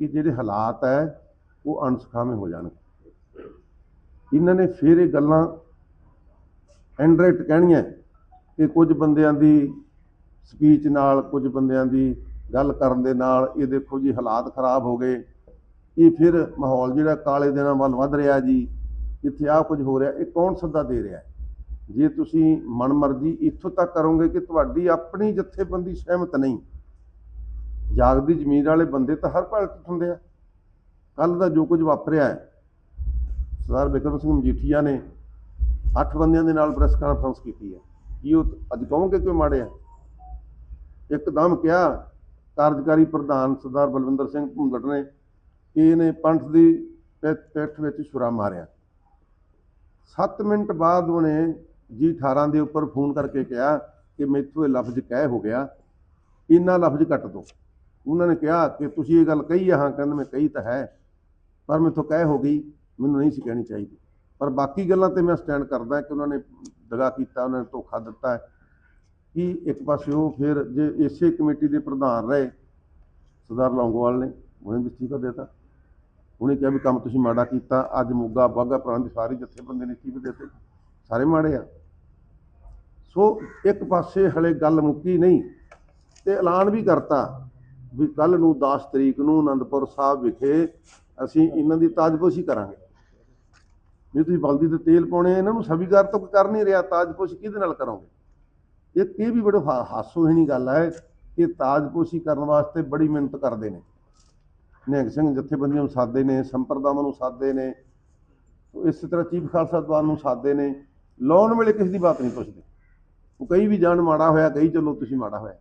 ਕਿ ਜਿਹੜੇ ਹਾਲਾਤ ਹੈ ਉਹ ਅਣਸੁਖਾਵੇਂ ਹੋ ਜਾਣਗੇ ਇਹਨਾਂ ਨੇ ਫਿਰ ਇਹ ਗੱਲਾਂ ਐਂਡਰੇਟ ਕਹਿਣੀਆਂ ਕਿ ਕੁਝ ਬੰਦਿਆਂ ਦੀ ਸਪੀਚ ਨਾਲ, ਕੁਝ ਬੰਦਿਆਂ ਦੀ ਗੱਲ ਕਰਨ ਦੇ ਨਾਲ ਇਹ ਦੇਖੋ ਜੀ ਹਾਲਾਤ ਖਰਾਬ ਹੋ ਗਏ। ਇਹ ਫਿਰ ਮਾਹੌਲ ਜਿਹੜਾ ਕਾਲੇ ਦਿਨਾਂ ਵੱਲ ਵੱਧ ਰਿਹਾ ਜੀ, ਇੱਥੇ ਆਹ ਕੁਝ ਹੋ ਰਿਹਾ, ਇਹ ਕੌਣ ਸੱਦਾ ਦੇ ਰਿਹਾ? ਜੇ ਤੁਸੀਂ ਮਨਮਰਜ਼ੀ ਇੱਥੋਂ ਤੱਕ ਕਰੋਗੇ ਕਿ ਤੁਹਾਡੀ ਆਪਣੀ ਜਥੇਬੰਦੀ ਸਹਿਮਤ ਨਹੀਂ, ਜਾਗਦੀ ਜ਼ਮੀਰ ਵਾਲੇ ਬੰਦੇ ਤਾਂ ਹਰ ਭਗਤ ਹੁੰਦੇ ਆ। ਕੱਲ ਦਾ ਜੋ ਕੁਝ ਵਾਪਰਿਆ ਹੈ, ਸਰਦਾਰ ਬਿਕਰਮ ਸਿੰਘ ਮਜੀਠੀਆ ਨੇ ਅੱਠ ਬੰਦਿਆਂ ਦੇ ਨਾਲ ਪ੍ਰੈਸ ਕਾਨਫਰੰਸ ਕੀਤੀ ਹੈ। ਕੀ ਉਹ ਅੱਜ ਕਹੋਗੇ ਕਿ ਮਾੜੇ ਆ? ਇੱਕਦਮ ਕਿਹਾ, ਕਾਰਜਕਾਰੀ ਪ੍ਰਧਾਨ ਸਰਦਾਰ ਬਲਵਿੰਦਰ ਸਿੰਘ ਭੁੰਦੜ ਨੇ ਕਿ ਇਹਨੇ ਪੰਥ ਦੀ ਪਿ- ਪਿੱਠ ਵਿੱਚ ਛੁਰਾ ਮਾਰਿਆ। 7 ਮਿੰਟ ਬਾਅਦ ਉਹਨੇ ਜੀ 18 ਦੇ ਉੱਪਰ ਫੋਨ ਕਰਕੇ ਕਿਹਾ ਕਿ ਮੈਥੋਂ ਇਹ ਲਫ਼ਜ਼ ਕਹਿ ਹੋ ਗਿਆ। ਇੰਨਾ ਲਫ਼ਜ਼ ਕੱਟ ਦੋ। ਉਹਨਾਂ ਨੇ ਕਿਹਾ ਕਿ ਤੁਸੀਂ ਇਹ ਗੱਲ ਕਹੀ ਆ, ਹਾਂ, ਕਹਿੰਦੇ ਮੈਂ ਕਹੀ ਤਾਂ ਹੈ, ਪਰ ਮੈਥੋਂ ਕਹਿ ਹੋ ਗਈ, ਮੈਨੂੰ ਨਹੀਂ ਸੀ ਕਹਿਣੀ ਚਾਹੀਦੀ। ਪਰ ਬਾਕੀ ਗੱਲਾਂ ਤੇ ਮੈਂ ਸਟੈਂਡ ਕਰਦਾ ਕਿ ਉਹਨਾਂ ਨੇ ਦਗਾ ਕੀਤਾ, ਉਹਨਾਂ ਨੇ ਧੋਖਾ ਦਿੱਤਾ। ਹੈ ਕਿ ਇੱਕ ਪਾਸੇ ਉਹ ਫਿਰ ਜੇ ਇਸੇ ਕਮੇਟੀ ਦੇ ਪ੍ਰਧਾਨ ਰਹੇ, ਸਰਦਾਰ ਲੌਂਗੋਵਾਲ ਨੇ, ਉਹਨੇ ਵੀ ਅਸਤੀਫਾ ਦੇ ਦਿੱਤਾ। ਉਹਨੇ ਕਿਹਾ ਵੀ ਕੰਮ ਤੁਸੀਂ ਮਾੜਾ ਕੀਤਾ, ਅੱਜ ਮੋਗਾ ਬਾਗਾ ਪ੍ਰਾਂਤ ਦੀ ਸਾਰੀ ਜਥੇਬੰਦੀ ਨੇ ਅਸਤੀਫੇ ਦੇ ਦਿੱਤੇ। ਸਾਰੇ ਮਾੜੇ ਆ। ਸੋ ਇੱਕ ਪਾਸੇ ਹਲੇ ਗੱਲ ਮੁੱਕੀ ਨਹੀਂ ਤੇ ਐਲਾਨ ਵੀ ਕਰਤਾ ਵੀ ਕੱਲ ਨੂੰ 10 ਤਰੀਕ ਨੂੰ ਅਨੰਦਪੁਰ ਸਾਹਿਬ ਵਿਖੇ ਅਸੀਂ ਇਹਨਾਂ ਦੀ ਤਾਜਪੋਸ਼ੀ ਕਰਾਂਗੇ। ਜੇ ਤੁਸੀਂ ਬਲਦੀ ਤੇ ਤੇਲ ਪਾਉਣੇ ਇਹਨਾਂ ਨੂੰ ਸਵੀਕਾਰ ਤਾਂ ਕਰ ਨਹੀਂ ਰਿਹਾ, ਤਾਜਪੋਸ਼ੀ ਕਿਹਦੇ ਨਾਲ ਕਰੋਗੇ? ਇਹ ਇਹ ਵੀ ਬੜਾ ਹਾ- ਹਾਸੋਹੀਣੀ ਗੱਲ ਹੈ ਕਿ ਤਾਜਪੋਸ਼ੀ ਕਰਨ ਵਾਸਤੇ ਬੜੀ ਮਿਹਨਤ ਕਰਦੇ ਨੇ। ਨਿਹੰਗ ਸਿੰਘ ਜਥੇਬੰਦੀਆਂ ਨੂੰ ਸਾਦੇ ਨੇ, ਸੰਪਰਦਾਵਾਂ ਨੂੰ ਸਾਦੇ ਨੇ ਸੋ ਇਸੇ ਤਰ੍ਹਾਂ ਚੀਫ ਖਾਲਸਾ ਦਵਾਰ ਨੂੰ ਸਾਦੇ ਨੇ, ਲਾਉਣ ਵੇਲੇ ਕਿਸੇ ਦੀ ਬਾਤ ਨਹੀਂ ਪੁੱਛਦੇ। ਉਹ ਕਈ ਵੀ ਜਾਣ ਮਾੜਾ ਹੋਇਆ, ਕਈ ਚਲੋ ਤੁਸੀਂ ਮਾੜਾ ਹੋਇਆ।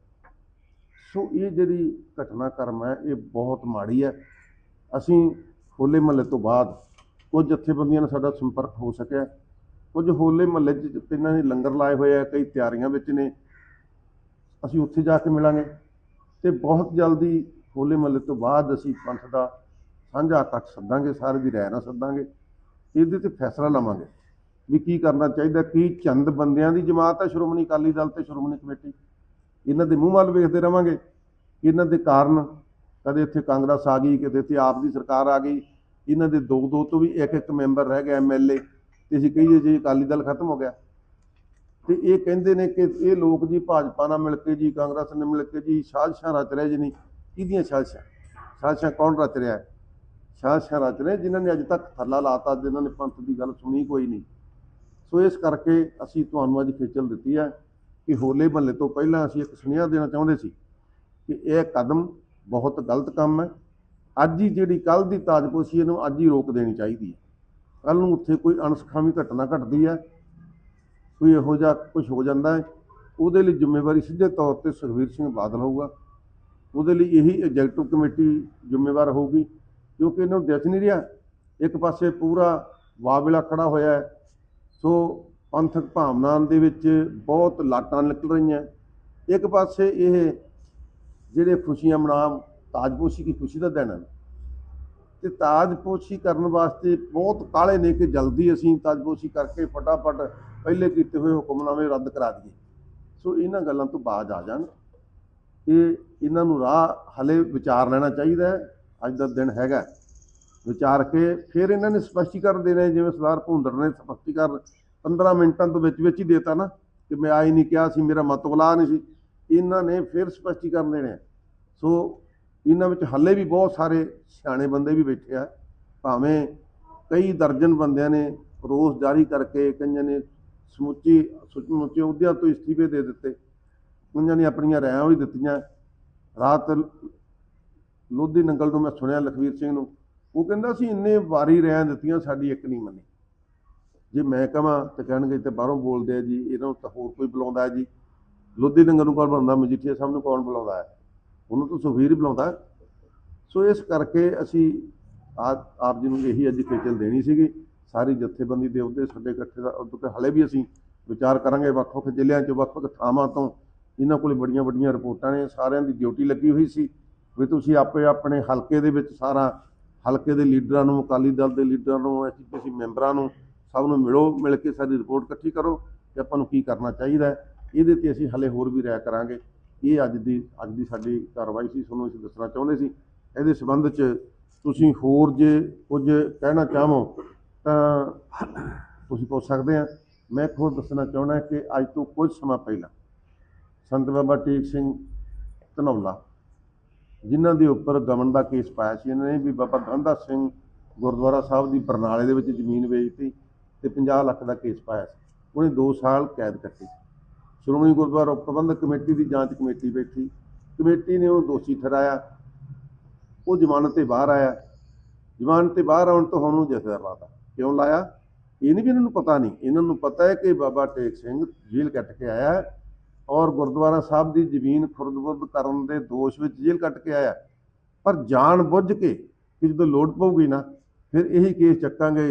ਸੋ ਇਹ ਜਿਹੜੀ ਘਟਨਾਕ੍ਰਮ ਹੈ, ਇਹ ਬਹੁਤ ਮਾੜੀ ਹੈ। ਅਸੀਂ ਹੋਲੇ ਮਹੱਲੇ ਤੋਂ ਬਾਅਦ ਕੁਝ ਜਥੇਬੰਦੀਆਂ ਨਾਲ ਸਾਡਾ ਸੰਪਰਕ ਹੋ ਸਕਿਆ। ਕੁਝ ਹੋਲੇ ਮਹੱਲੇ 'ਚ ਇਹਨਾਂ ਨੇ ਲੰਗਰ ਲਾਏ ਹੋਏ ਆ, ਕਈ ਤਿਆਰੀਆਂ ਵਿੱਚ ਨੇ। ਅਸੀਂ ਉੱਥੇ ਜਾ ਕੇ ਮਿਲਾਂਗੇ। ਤੇ ਬਹੁਤ ਜਲਦੀ ਹੋਲੇ ਮਹੱਲੇ ਤੋਂ ਬਾਅਦ ਅਸੀਂ ਪੰਥ ਦਾ ਸਾਂਝਾ ਇਕੱਠ ਸੱਦਾਂਗੇ, ਸਾਰੇ ਦੀ ਰਾਏ ਨਾਲ ਸੱਦਾਂਗੇ। ਇਹਦੇ ਤੇ ਫੈਸਲਾ ਲਵਾਂਗੇ। ਵੀ ਕੀ ਕਰਨਾ ਚਾਹੀਦਾ, ਕੀ ਚੰਦ ਬੰਦਿਆਂ ਦੀ ਜਮਾਤ ਹੈ, ਸ਼੍ਰੋਮਣੀ ਅਕਾਲੀ ਦਲ ਤੇ ਸ਼੍ਰੋਮਣੀ ਕਮੇਟੀ। ਇਹਨਾਂ ਦੇ ਮੂੰਹ ਵੱਲ ਵੇਖਦੇ ਰਵਾਂਗੇ ਇਹਨਾਂ ਦੇ ਕਾਰਨ ਕਦੇ ਇੱਥੇ ਕਾਂਗਰਸ ਆ ਗਈ, ਕਦੇ ਇੱਥੇ ਆਪ ਦੀ ਸਰਕਾਰ ਆ ਗਈ। ਇਹਨਾਂ ਦੇ ਦੋ ਦੋ ਤੋਂ ਵੀ ਇੱਕ ਇੱਕ ਮੈਂਬਰ ਰਹਿ ਗਿਆ ਐਮਐਲਏ ਤੇ ਅਸੀਂ ਕਹੀਏ ਜੀ ਅਕਾਲੀ ਦਲ ਖਤਮ ਹੋ ਗਿਆ। ਤੇ ਇਹ ਕਹਿੰਦੇ ਨੇ ਕਿ ਇਹ ਲੋਕ ਜੀ ਭਾਜਪਾ ਨਾਲ ਮਿਲ ਕੇ ਜੀ, ਕਾਂਗਰਸ ਨਾਲ ਮਿਲ ਕੇ ਜੀ, ਸਾਜ਼ਿਸ਼ਾਂ ਰਚ ਰਹੇ ਜੀ ਨਹੀਂ। ਕਿਹਦੀਆਂ ਸਾਜ਼ਿਸ਼ਾਂ? ਸਾਜ਼ਿਸ਼ਾਂ ਕੌਣ ਰਚ ਰਿਹਾ ਹੈ? ਸਾਜ਼ਿਸ਼ਾਂ ਰਚ ਰਹੇ ਜਿਨ੍ਹਾਂ ਨੇ ਅੱਜ ਤੱਕ ਥੱਲਾ ਲਾਤਾ, ਜਿਨ੍ਹਾਂ ਨੇ ਪੰਥ ਦੀ ਗੱਲ ਸੁਣੀ ਕੋਈ ਨਹੀਂ। ਸੋ ਇਸ ਕਰਕੇ ਅਸੀਂ ਤੁਹਾਨੂੰ ਅੱਜ ਖੇਚਲ ਦਿੱਤੀ ਹੈ ਕਿ ਹੋਲੇ ਮਹੱਲੇ ਤੋਂ ਪਹਿਲਾਂ ਅਸੀਂ ਇੱਕ ਸੁਨੇਹਾ ਦੇਣਾ ਚਾਹੁੰਦੇ ਸੀ ਕਿ ਇਹ ਕਦਮ ਬਹੁਤ ਗਲਤ ਕੰਮ ਹੈ। ਅੱਜ ਹੀ ਜਿਹੜੀ ਕੱਲ ਦੀ ਤਾਜਪੋਸ਼ੀ ਇਹਨੂੰ ਅੱਜ ਹੀ ਰੋਕ ਦੇਣੀ ਚਾਹੀਦੀ ਹੈ। ਕੱਲ ਨੂੰ ਉੱਥੇ ਕੋਈ ਅਣਸਖਾਵੀ ਘਟਨਾ ਘਟਦੀ ਹੈ, ਕੋਈ ਇਹੋ ਜਿਹਾ ਕੁਝ ਹੋ ਜਾਂਦਾ ਹੈ, ਉਹਦੇ ਲਈ ਜ਼ਿੰਮੇਵਾਰੀ ਸਿੱਧੇ ਤੌਰ ਤੇ ਸੁਖਬੀਰ ਸਿੰਘ ਬਾਦਲ ਹੋਊਗਾ। ਉਹਦੇ ਲਈ ਇਹੀ ਐਗਜ਼ੈਕਟਿਵ ਕਮੇਟੀ ਜ਼ਿੰਮੇਵਾਰ ਹੋਊਗੀ, ਕਿਉਂਕਿ ਇਹਨਾਂ ਨੂੰ ਦਿਸ ਨਹੀਂ ਰਿਹਾ। ਇੱਕ ਪਾਸੇ ਪੂਰਾ ਵਾਬਿਲਾ ਖੜਾ ਹੋਇਆ ਹੈ ਸੋ ਪੰਥਕ ਭਾਵਨਾ ਦੇ ਵਿੱਚ ਬਹੁਤ ਲਾਟਾਂ ਨਿਕਲ ਰਹੀਆਂ। ਇੱਕ ਪਾਸੇ ਇਹ ਜਿਹੜੇ ਖੁਸ਼ੀਆਂ ਮਨਾ ਤਾਜਪੋਸ਼ੀ ਦੀ ਖੁਸ਼ੀ ਦਾ ਦਿਨ ਹੈ। ਤੇ ਤਾਜਪੋਸ਼ੀ ਕਰਨ ਵਾਸਤੇ ਬਹੁਤ ਕਾਲੇ ਨੇ ਕਿ ਜਲਦੀ ਅਸੀਂ ਤਾਜਪੋਸ਼ੀ ਕਰਕੇ ਫਟਾਫਟ ਪਹਿਲੇ ਕੀਤੇ ਹੋਏ ਹੁਕਮਨਾਮੇ ਰੱਦ ਕਰਾ ਦਈਏ। ਸੋ ਇਹਨਾਂ ਗੱਲਾਂ ਤੋਂ ਬਾਜ਼ ਆ ਜਾਣ। ਇਹ ਇਹਨਾਂ ਨੂੰ ਰਾਹ ਹਲੇ ਵਿਚਾਰ ਲੈਣਾ ਚਾਹੀਦਾ ਅੱਜ ਦਾ ਦਿਨ ਹੈਗਾ। ਵਿਚਾਰ ਕੇ ਫਿਰ ਇਹਨਾਂ ਨੇ ਸਪਸ਼ਟੀਕਰਨ ਦੇਣੇ, ਜਿਵੇਂ ਸਰਦਾਰ ਭੁੰਦੜ ਨੇ ਸਪਸ਼ਟੀਕਰਨ 15 ਮਿੰਟਾਂ ਤੋਂ ਵਿੱਚ ਵਿੱਚ ਹੀ ਦੇਤਾ ਨਾ, ਕਿ ਮੈਂ ਆਈ ਨਹੀਂ ਕਿਹਾ ਸੀ, ਮੇਰਾ ਮਤ ਮਤਬਲਾ ਨਹੀਂ ਸੀ। ਇਹਨਾਂ ਨੇ ਫਿਰ ਸਪਸ਼ਟੀਕਰਨ ਦੇਣੇ। ਆ। ਸੋ ਇਹਨਾਂ ਵਿੱਚ ਹੱਲੇ ਵੀ ਬਹੁਤ ਸਾਰੇ ਸਿਆਣੇ ਬੰਦੇ ਵੀ ਬੈਠੇ ਆ। ਭਾਵੇਂ ਕਈ ਦਰਜਨ ਬੰਦਿਆਂ ਨੇ ਰੋਸ ਜਾਰੀ ਕਰਕੇ ਕਈਆਂ ਨੇ ਸਮੁੱਚੀ, ਸਮੁੱਚੇ ਅਹੁਦਿਆਂ ਤੋਂ ਇਸਤੀਫੇ ਦੇ ਦਿੱਤੇ। ਉਹਨਾਂ ਨੇ ਆਪਣੀਆਂ ਰਾਇਆਂ ਵੀ ਦਿੱਤੀਆਂ। ਰਾਤ ਲੋਧੀ ਨੰਗਲ ਤੋਂ ਮੈਂ ਸੁਣਿਆ ਲਖਵੀਰ ਸਿੰਘ ਨੂੰ ਉਹ ਕਹਿੰਦਾ ਸੀ, ਇੰਨੇ ਵਾਰੀ ਰਹਿ ਦਿੱਤੀਆਂ, ਸਾਡੀ ਇੱਕ ਨਹੀਂ ਮੰਨੀ। ਜੇ ਮੈਂ ਕਹਾਂ ਤੇ ਕਹਿਣਗੇ ਤੇ ਬਾਹਰੋਂ ਬੋਲਦੇ ਆ ਜੀ, ਇਹਨਾਂ ਨੂੰ ਤਾਂ ਹੋਰ ਕੋਈ ਬੁਲਾਉਂਦਾ ਹੈ ਜੀ। ਲੋਧੀ ਨੰਗਰ ਨੂੰ ਕੌਣ ਬੁਲਾਉਂਦਾ? ਮਜੀਠੀਆ ਸਾਹਿਬ ਨੂੰ ਕੌਣ ਬੁਲਾਉਂਦਾ ਹੈ? ਉਹਨੂੰ ਤਾਂ ਸੁਖਵੀਰ ਹੀ ਬੁਲਾਉਂਦਾ ਸੋ ਇਸ ਕਰਕੇ ਅਸੀਂ ਆਪ ਆਪ ਜੀ ਨੂੰ ਇਹੀ ਅੱਜ ਦੇਣੀ ਸੀਗੀ। ਸਾਰੀ ਜਥੇਬੰਦੀ ਦੇ ਉਹਦੇ ਸਾਡੇ ਇਕੱਠੇ ਦਾ ਉਦੋਂ ਹਲੇ ਵੀ ਅਸੀਂ ਵਿਚਾਰ ਕਰਾਂਗੇ ਵੱਖ ਵੱਖ ਜ਼ਿਲ੍ਹਿਆਂ 'ਚ ਵੱਖ ਵੱਖ ਥਾਵਾਂ ਤੋਂ। ਇਹਨਾਂ ਕੋਲੇ ਬੜੀਆਂ ਵੱਡੀਆਂ ਰਿਪੋਰਟਾਂ ਨੇ, ਸਾਰਿਆਂ ਦੀ ਡਿਊਟੀ ਲੱਗੀ ਹੋਈ ਸੀ। ਵੀ ਤੁਸੀਂ ਆਪੇ ਆਪਣੇ ਹਲਕੇ ਦੇ ਵਿੱਚ ਸਾਰਾ ਹਲਕੇ ਦੇ ਲੀਡਰਾਂ ਨੂੰ, ਅਕਾਲੀ ਦਲ ਦੇ ਲੀਡਰਾਂ ਨੂੰ ਐਸਜੀਪੀਸੀ ਮੈਂਬਰਾਂ ਨੂੰ, ਸਭ ਨੂੰ ਮਿਲੋ, ਮਿਲ ਕੇ ਸਾਰੀ ਰਿਪੋਰਟ ਇਕੱਠੀ ਕਰੋ ਕਿ ਆਪਾਂ ਨੂੰ ਕੀ ਕਰਨਾ ਚਾਹੀਦਾ ਇਹਦੇ ਤੇ ਅਸੀਂ ਹਲੇ ਹੋਰ ਵੀ ਰਾਇ ਕਰਾਂਗੇ। ਇਹ ਅੱਜ ਦੀ ਅੱਜ ਦੀ ਸਾਡੀ ਕਾਰਵਾਈ ਸੀ, ਤੁਹਾਨੂੰ ਅਸੀਂ ਦੱਸਣਾ ਚਾਹੁੰਦੇ ਸੀ। ਇਹਦੇ ਸੰਬੰਧ 'ਚ ਤੁਸੀਂ ਹੋਰ ਜੇ ਕੁਝ ਕਹਿਣਾ ਚਾਹੋ ਤਾਂ ਤੁਸੀਂ ਪੁੱਛ ਸਕਦੇ ਆ। ਮੈਂ ਖੁਦ ਦੱਸਣਾ ਚਾਹੁੰਦਾ ਕਿ ਅੱਜ ਤੋਂ ਕੁਝ ਸਮਾਂ ਪਹਿਲਾਂ ਸੰਤ ਬਾਬਾ ਟੇਕ ਸਿੰਘ ਧਨੌਲਾ ਜਿਨ੍ਹਾਂ ਦੇ ਉੱਪਰ ਗਮਨ ਦਾ ਕੇਸ ਪਾਇਆ ਸੀ, ਇਹਨਾਂ ਨੇ ਵੀ ਬਾਬਾ ਗੰਦਾ ਸਿੰਘ ਗੁਰਦੁਆਰਾ ਸਾਹਿਬ ਦੀ ਬਰਨਾਲੇ ਦੇ ਵਿੱਚ ਜ਼ਮੀਨ ਵੇਚਤੀ ਤੇ 50 ਲੱਖ ਦਾ ਕੇਸ ਪਾਇਆ ਸੀ। ਉਹਨੇ 2 ਸਾਲ ਕੈਦ ਕੱਟੀ ਸ਼੍ਰੋਮਣੀ ਗੁਰਦੁਆਰਾ ਪ੍ਰਬੰਧਕ ਕਮੇਟੀ ਦੀ ਜਾਂਚ ਕਮੇਟੀ ਬੈਠੀ। ਕਮੇਟੀ ਨੇ ਉਹਨੂੰ ਦੋਸ਼ੀ ਠਹਿਰਾਇਆ। ਉਹ ਜ਼ਮਾਨਤ ਤੇ ਬਾਹਰ ਆਇਆ। ਜ਼ਮਾਨਤ ਤੇ ਬਾਹਰ ਆਉਣ ਤੋਂ ਹੁਣ ਉਹਨੂੰ ਜਥੇਦਾਰ ਲਾਤਾ ਕਿਉਂ ਲਾਇਆ? ਇਹ ਨਹੀਂ ਵੀ ਇਹਨਾਂ ਨੂੰ ਪਤਾ ਨਹੀਂ। ਇਹਨਾਂ ਨੂੰ ਪਤਾ ਹੈ ਕਿ ਬਾਬਾ ਟੇਕ ਸਿੰਘ ਜੇਲ੍ਹ ਕੱਟ ਕੇ ਆਇਆ ਔਰ ਗੁਰਦੁਆਰਾ ਸਾਹਿਬ ਦੀ ਜ਼ਮੀਨ ਖੁਰਦ-ਬੁਰਦ ਕਰਨ ਦੇ ਦੋਸ਼ ਵਿੱਚ ਜੇਲ੍ਹ ਕੱਟ ਕੇ ਆਇਆ। ਪਰ ਜਾਣ ਬੁੱਝ ਕੇ ਕਿ ਜਦੋਂ ਲੋੜ ਪਊਗੀ ਨਾ, ਫਿਰ ਇਹੀ ਕੇਸ ਚੱਕਾਂਗੇ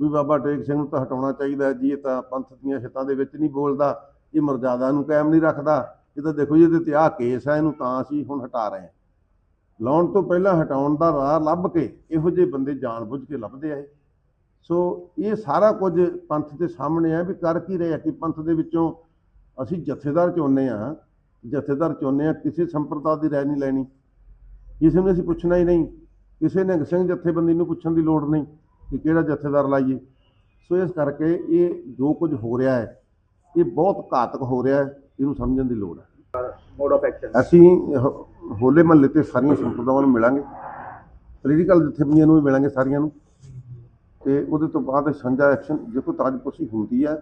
ਵੀ ਬਾਬਾ ਟੇਕ ਸਿੰਘ ਨੂੰ ਤਾਂ ਹਟਾਉਣਾ ਚਾਹੀਦਾ ਜੀ ਇਹ ਤਾਂ ਪੰਥ ਦੀਆਂ ਹਿੱਤਾਂ ਦੇ ਵਿੱਚ ਨਹੀਂ ਬੋਲਦਾ, ਇਹ ਮਰਜ਼ਾਦਾ ਨੂੰ ਕਾਇਮ ਨਹੀਂ ਰੱਖਦਾ। ਇਹ ਤਾਂ ਦੇਖੋ ਜੀ, ਇਹਦੇ ਤੇ ਆਹ ਕੇਸ ਹੈ, ਇਹਨੂੰ ਤਾਂ ਅਸੀਂ ਹੁਣ ਹਟਾ ਰਹੇ ਹਾਂ। ਲਾਉਣ ਤੋਂ ਪਹਿਲਾਂ ਹਟਾਉਣ ਦਾ ਰਾਹ ਲੱਭ ਕੇ ਇਹੋ ਜਿਹੇ ਬੰਦੇ ਜਾਣ ਬੁੱਝ ਕੇ ਲੱਭਦੇ ਆ ਸੋ ਇਹ ਸਾਰਾ ਕੁਝ ਪੰਥ ਦੇ ਸਾਹਮਣੇ ਆ ਵੀ ਕਰ ਕੀ ਰਹੇ ਆ ਕਿ ਪੰਥ ਦੇ ਵਿੱਚੋਂ ਅਸੀਂ ਜਥੇਦਾਰ ਚਾਹੁੰਦੇ ਆ ਜਥੇਦਾਰ ਚਾਹੁੰਦੇ ਆ ਕਿਸੇ ਸੰਪਰਦਾ ਦੀ ਰਾਏ ਨਹੀਂ ਲੈਣੀ। ਕਿਸੇ ਨੂੰ ਅਸੀਂ ਪੁੱਛਣਾ ਹੀ ਨਹੀਂ। ਕਿਸੇ ਨੇ ਸਿੰਘ ਜਥੇਬੰਦੀ ਨੂੰ ਪੁੱਛਣ ਦੀ ਲੋੜ ਨਹੀਂ ਕਿ ਕਿਹੜਾ ਜਥੇਦਾਰ ਲਾਈਏ। ਸੋ ਇਸ ਕਰਕੇ ਇਹ ਜੋ ਕੁਝ ਹੋ ਰਿਹਾ ਹੈ ਇਹ ਬਹੁਤ ਘਾਤਕ ਹੋ ਰਿਹਾ ਹੈ ਇਹਨੂੰ ਸਮਝਣ ਦੀ ਲੋੜ ਹੈ। ਮੋਡ ਆਫ ਐਕਸ਼ਨ ਅਸੀਂ ਹੋਲੇ ਮਹੱਲੇ ਤੇ ਸਾਰੀਆਂ ਸੰਪਰਦਾਵਾਂ ਨੂੰ ਮਿਲਾਂਗੇ। ਪੋਲੀਟੀਕਲ ਜਥੇਬੰਦੀਆਂ ਨੂੰ ਵੀ ਮਿਲਾਂਗੇ ਸਾਰੀਆਂ ਨੂੰ। ਤੇ ਉਹਦੇ ਤੋਂ ਬਾਅਦ ਸਾਂਝਾ ਐਕਸ਼ਨ ਦੇਖੋ ਤਾਜਪੋਸ਼ੀ ਹੁੰਦੀ ਹੈ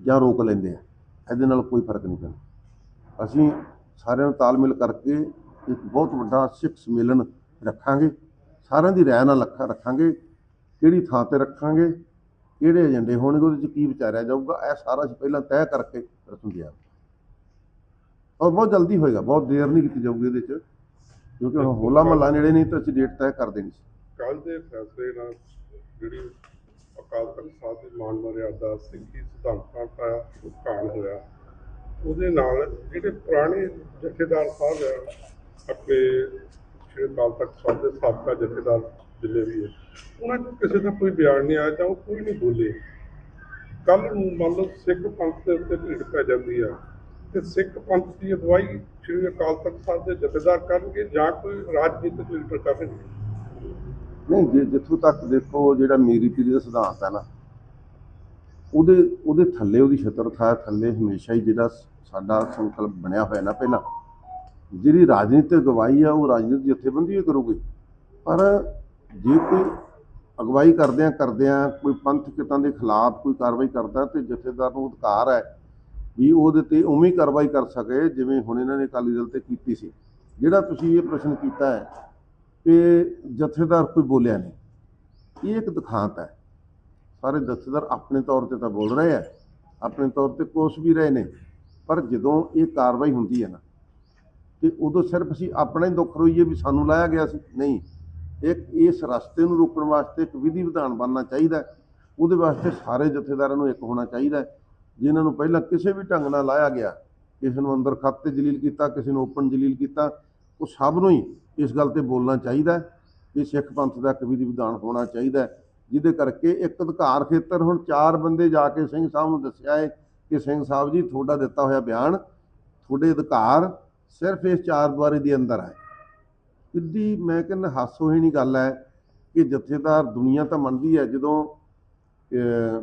ਜਾਂ ਰੋਕ ਲੈਂਦੇ ਆ। ਇਹਦੇ ਨਾਲ ਕੋਈ ਫ਼ਰਕ ਨਹੀਂ ਪੈਂਦਾ ਅਸੀਂ ਸਾਰਿਆਂ ਨੂੰ ਤਾਲਮੇਲ ਕਰਕੇ ਇੱਕ ਬਹੁਤ ਵੱਡਾ ਸਿੱਖ ਸੰਮੇਲਨ ਰੱਖਾਂਗੇ। ਸਾਰਿਆਂ ਦੀ ਰਾਏ ਨਾਲ ਰੱਖਾਂਗੇ। ਕਿਹੜੀ ਥਾਂ ਤੇ ਰੱਖਾਂਗੇ, ਕਿਹੜੇ ਏਜੰਡੇ ਹੋਣਗੇ, ਉਹਦੇ 'ਚ ਕੀ ਵਿਚਾਰਿਆ ਜਾਊਗਾ, ਇਹ ਸਾਰਾ ਅਸੀਂ ਪਹਿਲਾਂ ਤੈਅ ਕਰਕੇ ਰੱਖਾਂਗੇ ਔਰ ਬਹੁਤ ਜਲਦੀ ਹੋਏਗਾ, ਬਹੁਤ ਦੇਰ ਨਹੀਂ ਕੀਤੀ ਜਾਊਗੀ ਇਹਦੇ 'ਚ, ਕਿਉਂਕਿ ਹੁਣ ਹੋਲਾ ਮਹੱਲਾ ਨੇੜੇ ਨਹੀਂ ਤਾਂ ਅਸੀਂ ਡੇਟ ਤੈਅ ਕਰ ਦੇਣੀ ਸੀ। ਕੱਲ ਦੇ ਫੈਸਲੇ ਨਾਲ ਜਿਹੜੀ ਅਕਾਲ ਤਖਤ ਸਾਹਿਬ ਦੀ ਮਾਨ ਮਰਿਆਦਾ ਸਿੱਖੀ ਸਿਧਾਂਤਾਂ ਦਾ ਉਤਥਾਨ ਹੋਇਆ। ਉਹਦੇ ਨਾਲ ਜਿਹੜੇ ਪੁਰਾਣੇ ਜਥੇਦਾਰ ਸਾਹਿਬ ਆ, ਆਪਣੇ ਸ਼੍ਰੀ ਅਕਾਲ ਤਖਤ ਸਾਹਿਬ ਦੇ ਸਾਬਕਾ ਜਥੇਦਾਰ ਜਿੰਨੇ ਵੀ ਹੈ ਉਹਨਾਂ ਨੂੰ ਕਿਸੇ ਦਾ ਕੋਈ ਬਿਆਨ ਨਹੀਂ ਆਇਆ ਜਾਂ ਉਹ ਕੋਈ ਨਹੀਂ ਬੋਲੇ। ਕੱਲ ਨੂੰ ਮੰਨ ਲਓ ਸਿੱਖ ਪੰਥ ਦੇ ਉੱਤੇ ਭੀੜ ਪੈ ਜਾਂਦੀ ਆ, ਤੇ ਸਿੱਖ ਪੰਥ ਦੀ ਅਗਵਾਈ ਸ਼੍ਰੀ ਅਕਾਲ ਤਖਤ ਸਾਹਿਬ ਦੇ ਜਥੇਦਾਰ ਕਰਨਗੇ ਜਾਂ ਕੋਈ ਰਾਜਨੀਤਿਕ ਲੀਡਰ ਕਰਨਗੇ। ਨਹੀਂ, ਜੇ ਜਿੱਥੋਂ ਤੱਕ ਦੇਖੋ ਜਿਹੜਾ ਮੇਰੀ ਪੀਰੀ ਦਾ ਸਿਧਾਂਤ ਹੈ ਨਾ, ਉਹਦੇ ਉਹਦੇ ਥੱਲੇ ਉਹਦੀ ਛਤਰਥਾ ਹੈ, ਥੱਲੇ ਹਮੇਸ਼ਾ ਹੀ ਜਿਹੜਾ ਸਾਡਾ ਸੰਕਲਪ ਬਣਿਆ ਹੋਇਆ ਨਾ ਪਹਿਲਾਂ। ਜਿਹੜੀ ਰਾਜਨੀਤਿਕ ਅਗਵਾਈ ਆ, ਉਹ ਰਾਜਨੀਤਿਕ ਜਥੇਬੰਦੀ ਹੀ ਕਰੂਗੀ। ਪਰ ਜੇ ਕੋਈ ਅਗਵਾਈ ਕਰਦਿਆਂ ਕਰਦਿਆਂ ਕੋਈ ਪੰਥ ਕਿਤਾਂ ਦੇ ਖਿਲਾਫ ਕੋਈ ਕਾਰਵਾਈ ਕਰਦਾ ਤੇ ਜਥੇਦਾਰ ਨੂੰ ਅਧਿਕਾਰ ਹੈ ਵੀ ਉਹਦੇ ਤੇ ਉਵੇਂ ਕਾਰਵਾਈ ਕਰ ਸਕੇ, ਜਿਵੇਂ ਹੁਣ ਇਹਨਾਂ ਨੇ ਅਕਾਲੀ ਦਲ ਤੇ ਕੀਤੀ ਸੀ। ਜਿਹੜਾ ਤੁਸੀਂ ਇਹ ਪ੍ਰਸ਼ਨ ਕੀਤਾ ਹੈ ਕਿ ਜਥੇਦਾਰ ਕੋਈ ਬੋਲਿਆ ਨਹੀਂ। ਇਹ ਇੱਕ ਦਿਖਾਂਤ ਹੈ। ਸਾਰੇ ਜਥੇਦਾਰ ਆਪਣੇ ਤੌਰ ਤੇ ਤਾਂ ਬੋਲ ਰਹੇ ਆ। ਆਪਣੇ ਤੌਰ ਤੇ ਕੋਸ ਵੀ ਰਹੇ ਨੇ। ਪਰ ਜਦੋਂ ਇਹ ਕਾਰਵਾਈ ਹੁੰਦੀ ਹੈ ਨਾ, ਤੇ ਉਦੋਂ ਸਿਰਫ ਅਸੀਂ ਆਪਣਾ ਹੀ ਦੁੱਖ ਰੋਈਏ ਵੀ ਸਾਨੂੰ ਲਾਇਆ ਗਿਆ ਸੀ। ਨਹੀਂ, ਇੱਕ ਇਸ ਰਸਤੇ ਨੂੰ ਰੋਕਣ ਵਾਸਤੇ ਇੱਕ ਵਿਧੀ ਵਿਧਾਨ ਬਣਨਾ ਚਾਹੀਦਾ ਉਹਦੇ ਵਾਸਤੇ ਸਾਰੇ ਜਥੇਦਾਰਾਂ ਨੂੰ ਇੱਕ ਹੋਣਾ ਚਾਹੀਦਾ ਹੈ। ਜਿਨ੍ਹਾਂ ਨੂੰ ਪਹਿਲਾਂ ਕਿਸੇ ਵੀ ਢੰਗ ਨਾਲ ਲਾਇਆ ਗਿਆ। ਕਿਸੇ ਨੂੰ ਅੰਦਰ ਖਾਤੇ ਜਲੀਲ ਕੀਤਾ, ਕਿਸੇ ਨੂੰ ਓਪਨ ਜਲੀਲ ਕੀਤਾ। ਉਹ ਸਭ ਨੂੰ ਹੀ ਇਸ ਗੱਲ ਤੇ ਬੋਲਣਾ ਚਾਹੀਦਾ ਹੈ ਕਿ ਸਿੱਖ ਪੰਥ ਦਾ ਕਵੀ ਦੀ ਵਿਧਾਨ ਹੋਣਾ ਚਾਹੀਦਾ ਜਿਹਦੇ ਕਰਕੇ ਇੱਕ ਅਧਿਕਾਰ ਖੇਤਰ ਹੁਣ ਚਾਰ ਬੰਦੇ ਜਾ ਕੇ ਸਿੰਘ ਸਾਹਿਬ ਨੂੰ ਦੱਸਿਆ ਹੈ ਕਿ ਸਿੰਘ ਸਾਹਿਬ ਜੀ ਤੁਹਾਡਾ ਦਿੱਤਾ ਹੋਇਆ ਬਿਆਨ ਤੁਹਾਡੇ ਅਧਿਕਾਰ ਸਿਰਫ ਇਸ ਚਾਰ ਦੁਆਰੇ ਦੇ ਅੰਦਰ ਹੈ। ਕਿੱਡੀ ਮੈਂ ਕਹਿੰਦਾ ਹਾਸੋਹੀਣੀ ਗੱਲ ਹੈ ਕਿ ਜਥੇਦਾਰ ਦੁਨੀਆ ਤਾਂ ਮੰਨਦੀ ਹੈ ਜਦੋਂ ਅਹ,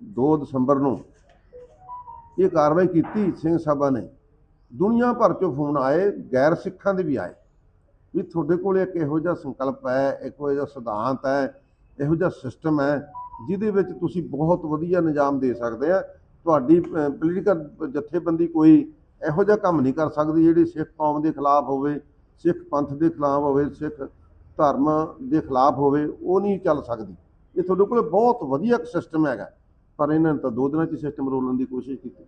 2 ਦਸੰਬਰ ਨੂੰ ਇਹ ਕਾਰਵਾਈ ਕੀਤੀ ਸਿੰਘ ਸਾਹਿਬਾਂ ਨੇ ਦੁਨੀਆ ਭਰ ਚੋਂ ਫੋਨ ਆਏ, ਗੈਰ ਸਿੱਖਾਂ ਦੇ ਵੀ ਆਏ। ਵੀ ਤੁਹਾਡੇ ਕੋਲ ਇੱਕ ਇਹੋ ਜਿਹਾ ਸੰਕਲਪ ਹੈ ਇਹੋ ਜਿਹਾ ਸਿਧਾਂਤ ਹੈ, ਇਹੋ ਜਿਹਾ ਸਿਸਟਮ ਹੈ, ਜਿਹਦੇ ਵਿੱਚ ਤੁਸੀਂ ਬਹੁਤ ਵਧੀਆ ਨਿਜ਼ਾਮ ਦੇ ਸਕਦੇ ਆ। ਤੁਹਾਡੀ ਪੋਲੀਟੀਕਲ ਜਥੇਬੰਦੀ ਕੋਈ ਇਹੋ ਜਿਹਾ ਕੰਮ ਨਹੀਂ ਕਰ ਸਕਦੀ ਜਿਹੜੀ ਸਿੱਖ ਕੌਮ ਦੇ ਖਿਲਾਫ ਹੋਵੇ, ਸਿੱਖ ਪੰਥ ਦੇ ਖਿਲਾਫ ਹੋਵੇ, ਸਿੱਖ ਧਰਮ ਦੇ ਖਿਲਾਫ ਹੋਵੇ, ਉਹ ਨਹੀਂ ਚੱਲ ਸਕਦੀ। ਇਹ ਤੁਹਾਡੇ ਕੋਲ ਬਹੁਤ ਵਧੀਆ ਇੱਕ ਸਿਸਟਮ ਹੈਗਾ, ਪਰ ਇਹਨਾਂ ਨੇ ਤਾਂ ਦੋ ਦਿਨਾਂ 'ਚ ਸਿਸਟਮ ਰੋਲਣ ਦੀ ਕੋਸ਼ਿਸ਼ ਕੀਤੀ।